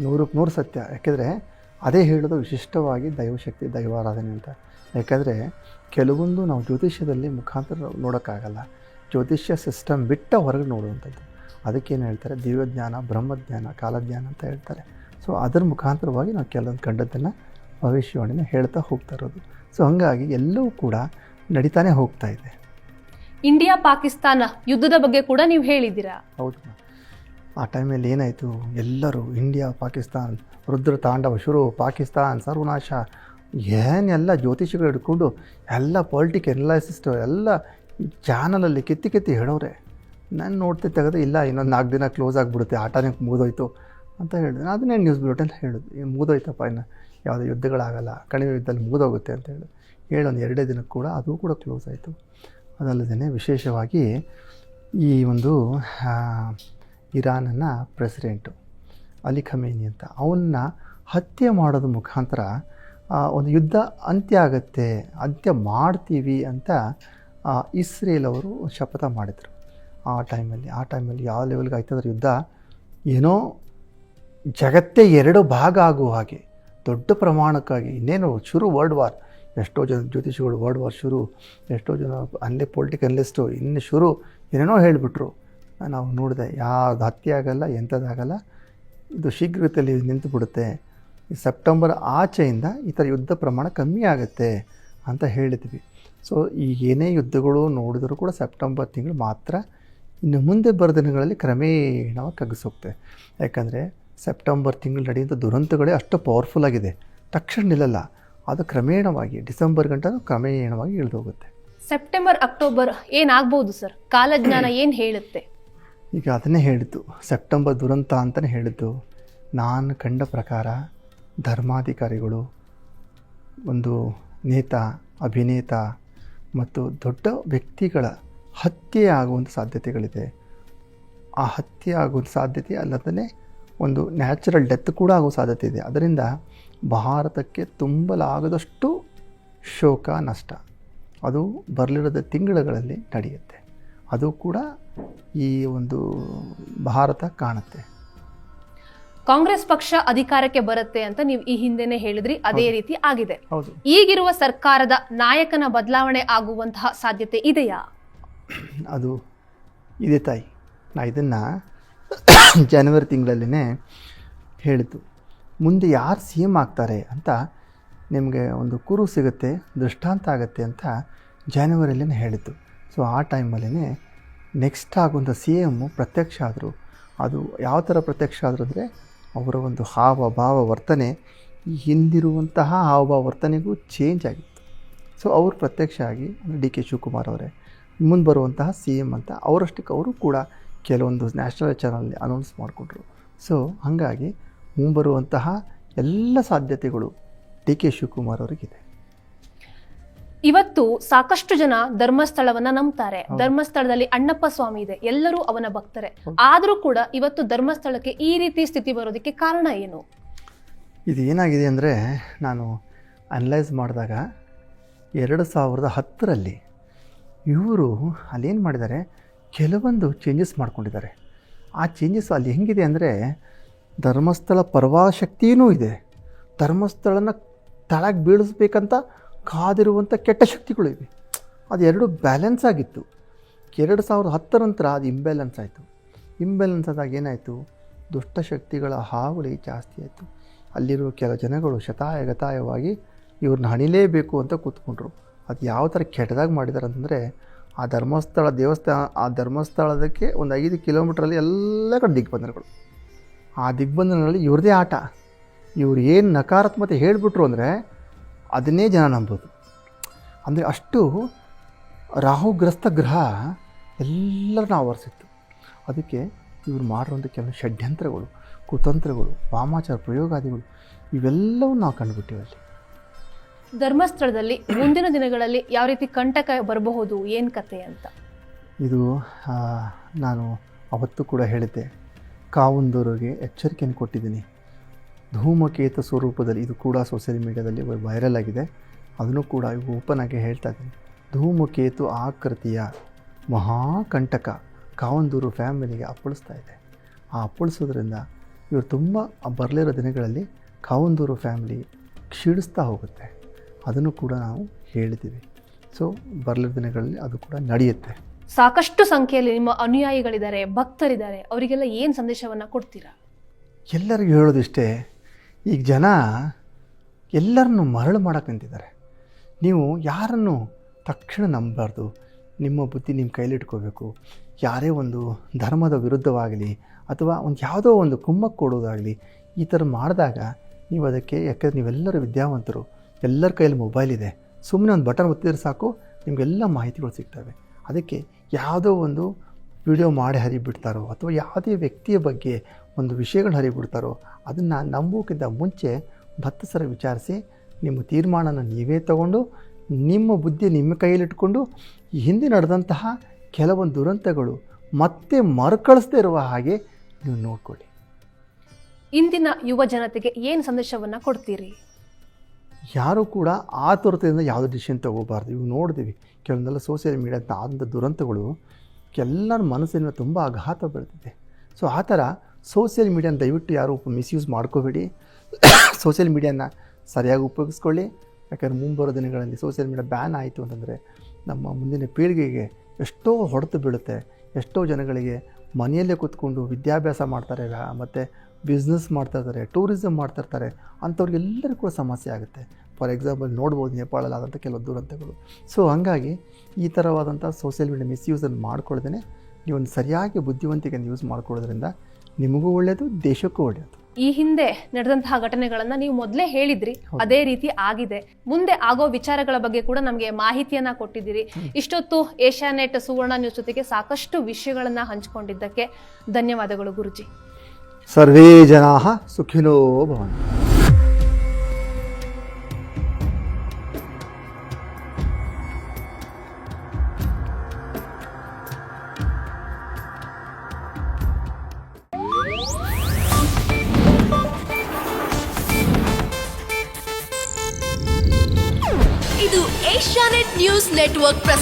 S2: ನೂರಕ್ಕೆ ನೂರು ಸತ್ಯ. ಯಾಕೆಂದರೆ ಅದೇ ಹೇಳೋದು ವಿಶಿಷ್ಟವಾಗಿ ದೈವಶಕ್ತಿ ದೈವಾರಾಧನೆ ಅಂತ. ಯಾಕಂದರೆ ಕೆಲವೊಂದು ನಾವು ಜ್ಯೋತಿಷ್ಯದಲ್ಲಿ ಮುಖಾಂತರ ನೋಡೋಕ್ಕಾಗಲ್ಲ. ಜ್ಯೋತಿಷ್ಯ ಸಿಸ್ಟಮ್ ಬಿಟ್ಟ ಹೊರಗೆ ನೋಡುವಂಥದ್ದು. ಅದಕ್ಕೇನು ಹೇಳ್ತಾರೆ? ದಿವ್ಯಜ್ಞಾನ ಬ್ರಹ್ಮಜ್ಞಾನ ಕಾಲಜ್ಞಾನ ಅಂತ ಹೇಳ್ತಾರೆ. ಸೊ ಅದರ ಮುಖಾಂತರವಾಗಿ ನಾವು ಕೆಲವೊಂದು ಕಂಡದ್ದನ್ನು ಭವಿಷ್ಯವಾಣಿನ ಹೇಳ್ತಾ ಹೋಗ್ತಾ ಇರೋದು. ಸೊ ಹಾಗಾಗಿ ಎಲ್ಲವೂ ಕೂಡ ನಡೀತಾನೆ ಹೋಗ್ತಾ ಇದೆ.
S1: ಇಂಡಿಯಾ ಪಾಕಿಸ್ತಾನ ಯುದ್ಧದ ಬಗ್ಗೆ ಕೂಡ ನೀವು ಹೇಳಿದ್ದೀರಾ?
S2: ಹೌದು ಆ ಟೈಮಲ್ಲಿ ಏನಾಯಿತು? ಎಲ್ಲರೂ ಇಂಡಿಯಾ, ಪಾಕಿಸ್ತಾನ್, ರುದ್ರ ತಾಂಡವ, ಶುರು, ಪಾಕಿಸ್ತಾನ್, ಸರ್ವನಾಶ ಏನೆಲ್ಲ ಜ್ಯೋತಿಷಿಗಳು ಹಿಡ್ಕೊಂಡು ಎಲ್ಲ ಪೊಲಿಟಿಕ್ ಎನಲೈಸಿಸ್ಟು ಎಲ್ಲ ಚಾನಲಲ್ಲಿ ಕೆತ್ತಿ ಕೆತ್ತಿ ಹೇಳೋರೆ. ನಾನು ನೋಡ್ತಿ ತೆಗೆದು ಇಲ್ಲ, ಇನ್ನೊಂದು ನಾಲ್ಕು ದಿನ ಕ್ಲೋಸ್ ಆಗಿಬಿಡುತ್ತೆ ಆಟನೇ ಮುಗಿದೋಯ್ತು ಅಂತ ಹೇಳಿದೆ. ನಾನು ಅದನ್ನೇ ನ್ಯೂಸ್ ಬುಲೆಟನ್ ಹೇಳಿದ್ವಿ ಮುಗಿದೋಯ್ತಪ್ಪ ಇನ್ನು. ಯಾವುದೇ ಯುದ್ಧಗಳಾಗಲ್ಲ ಕಡಿಮೆ ಯುದ್ಧದಲ್ಲಿ ಮುಗಿದೋಗುತ್ತೆ ಅಂತ ಹೇಳಿ ಹೇಳೊಂದು ಎರಡೇ ದಿನಕ್ಕೆ ಕೂಡ ಅದು ಕೂಡ ಕ್ಲೋಸ್ ಆಯಿತು. ಅದಲ್ಲದೇ ವಿಶೇಷವಾಗಿ ಈ ಒಂದು ಇರಾನನ ಪ್ರೆಸಿಡೆಂಟು ಅಲಿ ಖಮೇನಿ ಅಂತ. ಅವನ್ನ ಹತ್ಯೆ ಮಾಡೋದ್ರ ಮುಖಾಂತರ ಒಂದು ಯುದ್ಧ ಅಂತ್ಯ ಆಗುತ್ತೆ, ಅಂತ್ಯ ಮಾಡ್ತೀವಿ ಅಂತ ಇಸ್ರೇಲ್ ಅವರು ಶಪಥ ಮಾಡಿದರು. ಆ ಟೈಮಲ್ಲಿ ಆ ಟೈಮಲ್ಲಿ ಯಾವ ಲೆವೆಲ್ಗೆ ಆಯ್ತಂದ್ರೆ ಯುದ್ಧ? ಏನೋ ಜಗತ್ತೇ ಎರಡು ಭಾಗ ಆಗುವ ಹಾಗೆ, ದೊಡ್ಡ ಪ್ರಮಾಣಕ್ಕಾಗಿ. ಇನ್ನೇನು ಶುರು ವರ್ಲ್ಡ್ ವಾರ್ ಎಷ್ಟೋ ಜನ ಜ್ಯೋತಿಷಿಗಳು ವರ್ಲ್ಡ್ ವಾರ್ ಶುರು, ಎಷ್ಟೋ ಜನ ಅಲ್ಲೇ ಪೊಲಿಟಿಕಲ್ ಅನಲಿಸ್ಟು ಇನ್ನು ಶುರು, ಏನೇನೋ ಹೇಳಿಬಿಟ್ರು. ನಾವು ನೋಡಿದೆ, ಯಾವ್ದು ಹತ್ಯೆ ಆಗಲ್ಲ, ಎಂಥದ್ದಾಗಲ್ಲ, ಇದು ಶೀಘ್ರದಲ್ಲಿ ನಿಂತು ಬಿಡುತ್ತೆ ಈ ಸೆಪ್ಟೆಂಬರ್ ಆಚೆಯಿಂದ ಈ ಥರ ಯುದ್ಧ ಪ್ರಮಾಣ ಕಮ್ಮಿ ಆಗುತ್ತೆ ಅಂತ ಹೇಳಿದ್ವಿ. ಸೊ ಈಗ ಏನೇ ಯುದ್ಧಗಳು ನೋಡಿದರೂ ಕೂಡ ಸೆಪ್ಟೆಂಬರ್ ತಿಂಗಳು ಮಾತ್ರ ಇನ್ನು ಮುಂದೆ ಬರೋ ದಿನಗಳಲ್ಲಿ ಕ್ರಮೇಣವಾಗಿ ಕಗ್ಗಿಸೋಗ್ತದೆ ಯಾಕಂದರೆ ಸೆಪ್ಟೆಂಬರ್ ತಿಂಗಳು ನಡೆಯುವಂಥ ದುರಂತಗಳೇ ಅಷ್ಟು ಪವರ್ಫುಲ್ ಆಗಿದೆ. ತಕ್ಷಣ ನಿಲ್ಲಲ್ಲ. ಅದು ಕ್ರಮೇಣವಾಗಿ ಡಿಸೆಂಬರ್ ಗಂಟ ಕ್ರಮೇಣವಾಗಿ ಇಳಿದೋಗುತ್ತೆ.
S1: ಸೆಪ್ಟೆಂಬರ್, ಅಕ್ಟೋಬರ್ ಏನಾಗ್ಬೋದು ಸರ್? ಕಾಲಜ್ಞಾನ ಏನು ಹೇಳುತ್ತೆ?
S2: ಈಗ ಅದನ್ನೇ ಹೇಳಿದ್ದು. ಸೆಪ್ಟೆಂಬರ್ ದುರಂತ ಅಂತಲೇ ಹೇಳಿದ್ದು. ನಾನು ಕಂಡ ಪ್ರಕಾರ ಧರ್ಮಾಧಿಕಾರಿಗಳು, ಒಂದು ನೇತ, ಅಭಿನೇತ ಮತ್ತು ದೊಡ್ಡ ವ್ಯಕ್ತಿಗಳ ಹತ್ಯೆ ಆಗುವಂಥ ಸಾಧ್ಯತೆಗಳಿದೆ. ಆ ಹತ್ಯೆ ಆಗುವಂಥ ಸಾಧ್ಯತೆ ಅಲ್ಲದೇ ಒಂದು ನ್ಯಾಚುರಲ್ ಡೆತ್ ಕೂಡ ಆಗುವ ಸಾಧ್ಯತೆ ಇದೆ. ಅದರಿಂದ ಭಾರತಕ್ಕೆ ತುಂಬಲಾಗದಷ್ಟು ಶೋಕ, ನಷ್ಟ. ಅದು ಬರಲಿರದ ತಿಂಗಳುಗಳಲ್ಲಿ ನಡೆಯುತ್ತೆ. ಅದು ಕೂಡ ಈ ಒಂದು ಭಾರತ ಕಾಣುತ್ತೆ.
S1: ಕಾಂಗ್ರೆಸ್ ಪಕ್ಷ ಅಧಿಕಾರಕ್ಕೆ ಬರುತ್ತೆ ಅಂತ ನೀವು ಈ ಹಿಂದೆನೆ ಹೇಳಿದ್ರಿ ಅದೇ ರೀತಿ ಆಗಿದೆ.
S2: ಹೌದು.
S1: ಈಗಿರುವ ಸರ್ಕಾರದ ನಾಯಕನ ಬದಲಾವಣೆ ಆಗುವಂತಹ ಸಾಧ್ಯತೆ ಇದೆಯಾ?
S2: ಅದು ಇದೆ ತಾಯಿ. ನಾ ಇದನ್ನು ಜನವರಿ ತಿಂಗಳಲ್ಲೇ ಹೇಳಿತು ಮುಂದೆ ಯಾರು ಸಿ ಎಂ ಆಗ್ತಾರೆ ಅಂತ ನಿಮಗೆ ಒಂದು ಕುರು ಸಿಗುತ್ತೆ ದೃಷ್ಟಾಂತ ಆಗುತ್ತೆ ಅಂತ ಜನವರಿಯಲ್ಲೇ ಹೇಳಿತು ಸೊ ಆ ಟೈಮಲ್ಲೇ ನೆಕ್ಸ್ಟ್ ಆಗುವಂಥ ಸಿ ಎಮ್ಮು ಪ್ರತ್ಯಕ್ಷ ಆದರು, ಅದು ಯಾವ ಥರ ಪ್ರತ್ಯಕ್ಷ ಆದರೂ ಅಂದರೆ, ಅವರ ಒಂದು ಹಾವ, ಭಾವ, ವರ್ತನೆ, ಈ ಹಿಂದಿರುವಂತಹ ಹಾವಭಾವ ವರ್ತನೆಗೂ ಚೇಂಜ್ ಆಗಿತ್ತು. ಸೊ ಅವರು ಪ್ರತ್ಯಕ್ಷ ಆಗಿ ಡಿ ಕೆ ಶಿವಕುಮಾರ್ ಅವರೇ, ಮುಂದೆ ಬರುವಂತಹ ಸಿ ಎಂ ಅಂತ ಅವರಷ್ಟಕ್ಕೆ ಅವರು ಕೂಡ ಕೆಲವೊಂದು ನ್ಯಾಷನಲ್ ಚಾನಲ್ನಲ್ಲಿ ಅನೌನ್ಸ್ ಮಾಡಿಕೊಟ್ರು ಸೊ ಹಾಗಾಗಿ ಮುಂಬರುವಂತಹ ಎಲ್ಲ ಸಾಧ್ಯತೆಗಳು ಡಿ ಕೆ ಶಿವಕುಮಾರ್ ಅವರಿಗಿದೆ.
S1: ಇವತ್ತು ಸಾಕಷ್ಟು ಜನ ಧರ್ಮಸ್ಥಳವನ್ನ ನಂಬ್ತಾರೆ. ಧರ್ಮಸ್ಥಳದಲ್ಲಿ ಅಣ್ಣಪ್ಪ ಸ್ವಾಮಿ ಇದೆ. ಎಲ್ಲರೂ ಅವನ ಭಕ್ತರೆ. ಆದ್ರೂ ಕೂಡ ಇವತ್ತು ಧರ್ಮಸ್ಥಳಕ್ಕೆ ಈ ರೀತಿ ಸ್ಥಿತಿ ಬರೋದಕ್ಕೆ ಕಾರಣ ಏನು?
S2: ಇದು ಏನಾಗಿದೆ ಅಂದರೆ ನಾನು ಅನಲೈಸ್ ಮಾಡಿದಾಗ ಎರಡು ಸಾವಿರದ ಹತ್ತರಲ್ಲಿ ಇವರು ಅಲ್ಲೇನು ಮಾಡಿದ್ದಾರೆ? ಕೆಲವೊಂದು ಚೇಂಜಸ್ ಮಾಡ್ಕೊಂಡಿದ್ದಾರೆ. ಆ ಚೇಂಜಸ್ ಅಲ್ಲಿ ಹೆಂಗಿದೆ ಅಂದರೆ ಧರ್ಮಸ್ಥಳ ಪರ್ವಾಶಕ್ತಿಯೂ ಇದೆ. ಧರ್ಮಸ್ಥಳನ ತಳಗೆ ಬೀಳಿಸ್ಬೇಕಂತ ಕಾದಿರುವಂಥ ಕೆಟ್ಟ ಶಕ್ತಿಗಳು ಇವೆ. ಅದೆರಡು ಬ್ಯಾಲೆನ್ಸ್ ಆಗಿತ್ತು. ಎರಡು ಸಾವಿರದ ಹತ್ತರ ನಂತರ ಅದು ಇಂಬ್ಯಾಲೆನ್ಸ್ ಆಯಿತು. ಇಂಬ್ಯಾಲೆನ್ಸ್ ಆದಾಗ ಏನಾಯಿತು? ದುಷ್ಟಶಕ್ತಿಗಳ ಹಾವಳಿ ಜಾಸ್ತಿ ಆಯಿತು. ಅಲ್ಲಿರುವ ಕೆಲ ಜನಗಳು ಶತಾಯ ಗತಾಯವಾಗಿ ಇವ್ರನ್ನ ಹಣಿಲೇಬೇಕು ಅಂತ ಕೂತ್ಕೊಂಡ್ರು. ಅದು ಯಾವ ಥರ ಕೆಟ್ಟದಾಗಿ ಮಾಡಿದ್ದಾರೆ ಅಂತಂದರೆ, ಆ ಧರ್ಮಸ್ಥಳ ದೇವಸ್ಥಾನ, ಆ ಧರ್ಮಸ್ಥಳದಕ್ಕೆ ಒಂದು ಐದು ಕಿಲೋಮೀಟ್ರಲ್ಲಿ ಎಲ್ಲ ಕಡೆ ದಿಗ್ಬಂಧನಗಳು. ಆ ದಿಗ್ಬಂಧನಗಳಲ್ಲಿ ಇವ್ರದೇ ಆಟ. ಇವ್ರು ಏನು ನಕಾರಾತ್ಮಕತೆ ಹೇಳಿಬಿಟ್ರು ಅಂದರೆ ಅದನ್ನೇ ಜನ ನಂಬೋದು. ಅಂದರೆ ಅಷ್ಟು ರಾಹುಗ್ರಸ್ತ ಗ್ರಹ ಎಲ್ಲರನ್ನ ಆವರಿಸಿತ್ತು. ಅದಕ್ಕೆ ಇವರು ಮಾಡಿರುವಂಥ ಕೆಲವು ಷಡ್ಯಂತ್ರಗಳು ಕುತಂತ್ರಗಳು ವಾಮಾಚಾರ ಪ್ರಯೋಗಾದಿಗಳು ಇವೆಲ್ಲವೂ ನಾವು ಕಂಡುಬಿಟ್ಟಿವಲ್ಲಿ
S1: ಧರ್ಮಸ್ಥಳದಲ್ಲಿ ಮುಂದಿನ ದಿನಗಳಲ್ಲಿ ಯಾವ ರೀತಿ ಕಂಟಕ ಬರಬಹುದು ಏನು ಕತೆ ಅಂತ?
S2: ಇದು ನಾನು ಅವತ್ತು ಕೂಡ ಹೇಳಿದ್ದೆ. ಕಾವುಂದೋರಿಗೆ ಎಚ್ಚರಿಕೆಯನ್ನು ಕೊಟ್ಟಿದ್ದೀನಿ. ಧೂಮಕೇತು ಸ್ವರೂಪದಲ್ಲಿ ಇದು ಕೂಡ ಸೋಷಿಯಲ್ ಮೀಡಿಯಾದಲ್ಲಿ ವೈರಲ್ ಆಗಿದೆ. ಅದನ್ನು ಕೂಡ ಓಪನ್ ಆಗಿ ಹೇಳ್ತಾ ಇದ್ದೀನಿ. ಧೂಮಕೇತು ಆಕೃತಿಯ ಮಹಾಕಂಟಕ ಕಾವಂದೂರು ಫ್ಯಾಮಿಲಿಗೆ ಅಪ್ಪಳಿಸ್ತಾ ಇದೆ. ಆ ಅಪ್ಪಳಿಸೋದ್ರಿಂದ ಇವರು ತುಂಬ ಬರಲಿರೋ ದಿನಗಳಲ್ಲಿ ಕಾವಂದೂರು ಫ್ಯಾಮಿಲಿ ಕ್ಷೀಣಿಸ್ತಾ ಹೋಗುತ್ತೆ. ಅದನ್ನು ಕೂಡ ನಾವು ಹೇಳಿದ್ದೀವಿ. ಸೊ ಬರಲಿರೋ ದಿನಗಳಲ್ಲಿ ಅದು ಕೂಡ ನಡೆಯುತ್ತೆ.
S1: ಸಾಕಷ್ಟು ಸಂಖ್ಯೆಯಲ್ಲಿ ನಿಮ್ಮ ಅನುಯಾಯಿಗಳಿದ್ದಾರೆ ಭಕ್ತರಿದ್ದಾರೆ. ಅವರಿಗೆಲ್ಲ ಏನು ಸಂದೇಶವನ್ನು ಕೊಡ್ತೀರಾ?
S2: ಎಲ್ಲರಿಗೂ ಹೇಳೋದಿಷ್ಟೇ ಈಗ ಜನ ಎಲ್ಲರನ್ನು ಮರಳು ಮಾಡೋಕೆ ನಿಂತಿದ್ದಾರೆ. ನೀವು ಯಾರನ್ನು ತಕ್ಷಣ ನಂಬಬಾರ್ದು? ನಿಮ್ಮ ಬುದ್ಧಿ ನಿಮ್ಮ ಕೈಲಿಟ್ಕೋಬೇಕು ಯಾರೇ ಒಂದು ಧರ್ಮದ ವಿರುದ್ಧವಾಗಲಿ ಅಥವಾ ಒಂದು ಯಾವುದೋ ಒಂದು ಕುಂಭಕ್ಕೆ ಕೊಡೋದಾಗಲಿ ಈ ಥರ ಮಾಡಿದಾಗ ನೀವು ಅದಕ್ಕೆ ಯಾಕಂದ್ರೆ ನೀವೆಲ್ಲರೂ ವಿದ್ಯಾವಂತರು. ಎಲ್ಲರ ಕೈಯಲ್ಲಿ ಮೊಬೈಲ್ ಇದೆ. ಸುಮ್ಮನೆ ಒಂದು ಬಟನ್ ಒತ್ತಿದ್ರೆ ಸಾಕು, ನಿಮಗೆಲ್ಲ ಮಾಹಿತಿಗಳು ಸಿಗ್ತವೆ. ಅದಕ್ಕೆ ಯಾವುದೋ ಒಂದು ವಿಡಿಯೋ ಮಾಡಿ ಹರಿಬಿಡ್ತಾರೋ ಅಥವಾ ಯಾವುದೇ ವ್ಯಕ್ತಿಯ ಬಗ್ಗೆ ಒಂದು ವಿಷಯಗಳನ್ನ ಹರಿಬಿಡ್ತಾರೋ ಅದನ್ನು ನಂಬೋಕ್ಕಿಂತ ಮುಂಚೆ ಸಲ ವಿಚಾರಿಸಿ ನಿಮ್ಮ ತೀರ್ಮಾನನ ನೀವೇ ತಗೊಂಡು ನಿಮ್ಮ ಬುದ್ಧಿ ನಿಮ್ಮ ಕೈಯಲ್ಲಿಟ್ಕೊಂಡು ಹಿಂದೆ ನಡೆದಂತಹ ಕೆಲವೊಂದು ದುರಂತಗಳು ಮತ್ತೆ ಮರುಕಳಿಸದೇ ಇರುವ ಹಾಗೆ ನೀವು ನೋಡಿಕೊಳ್ಳಿ.
S1: ಇಂದಿನ ಯುವ ಜನತೆಗೆ ಏನು ಸಂದೇಶವನ್ನು ಕೊಡ್ತೀರಿ?
S2: ಯಾರೂ ಕೂಡ ಆತುರತೆಯಿಂದ ಯಾವುದೇ ಡಿಸಿಷನ್ ತಗೋಬಾರ್ದು. ಇವು ನೋಡಿದ್ವಿ. ಕೆಲವೊಂದೆಲ್ಲ ಸೋಷಿಯಲ್ ಮೀಡಿಯಾದ ಆದಂಥ ದುರಂತಗಳು ಎಲ್ಲರ ಮನಸ್ಸಿನ ತುಂಬ ಆಘಾತ ಬೆಳೆದಿದೆ ಸೊ ಆ ಥರ ಸೋಷಿಯಲ್ ಮೀಡಿಯಾನ ದಯವಿಟ್ಟು ಯಾರು ಮಿಸ್ಯೂಸ್ ಮಾಡ್ಕೋಬೇಡಿ. ಸೋಷಿಯಲ್ ಮೀಡಿಯಾನ ಸರಿಯಾಗಿ ಉಪಯೋಗಿಸ್ಕೊಳ್ಳಿ. ಯಾಕಂದರೆ ಮುಂಬರೋ ದಿನಗಳಲ್ಲಿ ಸೋಷಿಯಲ್ ಮೀಡಿಯಾ ಬ್ಯಾನ್ ಆಯಿತು ಅಂತಂದರೆ ನಮ್ಮ ಮುಂದಿನ ಪೀಳಿಗೆಗೆ ಎಷ್ಟೋ ಹೊಡೆತು ಬೀಳುತ್ತೆ. ಎಷ್ಟೋ ಜನಗಳಿಗೆ ಮನೆಯಲ್ಲೇ ಕೂತ್ಕೊಂಡು ವಿದ್ಯಾಭ್ಯಾಸ ಮಾಡ್ತಾರೆ, ಮತ್ತು ಬಿಸ್ನೆಸ್ ಮಾಡ್ತಾ ಇರ್ತಾರೆ ಟೂರಿಸಮ್ ಮಾಡ್ತಾ ಇರ್ತಾರೆ, ಅಂಥವ್ರಿಗೆಲ್ಲರಿಗೂ ಕೂಡ ಸಮಸ್ಯೆ ಆಗುತ್ತೆ. ಫಾರ್ ಎಕ್ಸಾಂಪಲ್ ನೋಡ್ಬೋದು ನೇಪಾಳಲ್ಲಾದಂಥ ಕೆಲವು ದುರಂತಗಳು. ಸೊ ಹಂಗಾಗಿ ಈ ಥರವಾದಂಥ ಸೋಷಿಯಲ್ ಮೀಡಿಯಾ ಮಿಸ್ಯೂಸನ್ನು ಮಾಡ್ಕೊಳ್ದೇ ನೀವು ಒಂದು ಸರಿಯಾಗಿ ಬುದ್ಧಿವಂತಿಕೆಯನ್ನು ಯೂಸ್ ಮಾಡ್ಕೊಳ್ಳೋದ್ರಿಂದ ನಿಮಗೂ ಒಳ್ಳೆಯದು ದೇಶಕ್ಕೂ ಒಳ್ಳೆಯದು.
S1: ಈ ಹಿಂದೆ ನಡೆದಂತಹ ಘಟನೆಗಳನ್ನ ನೀವು ಮೊದಲೇ ಹೇಳಿದ್ರಿ. ಅದೇ ರೀತಿ ಆಗಿದೆ. ಮುಂದೆ ಆಗೋ ವಿಚಾರಗಳ ಬಗ್ಗೆ ಕೂಡ ನಮಗೆ ಮಾಹಿತಿಯನ್ನ ಕೊಟ್ಟಿದ್ದೀರಿ. ಇಷ್ಟೊತ್ತು ಏಷ್ಯಾನೆಟ್ ಸುವರ್ಣ ನ್ಯೂಸ್ ಜೊತೆಗೆ ಸಾಕಷ್ಟು ವಿಷಯಗಳನ್ನ ಹಂಚಿಕೊಂಡಿದ್ದಕ್ಕೆ ಧನ್ಯವಾದಗಳು ಗುರುಜಿ.
S2: ಸರ್ವೇ ಜನಾ ಸುಖಿನೋ ಭವಂತು.
S3: ಇದು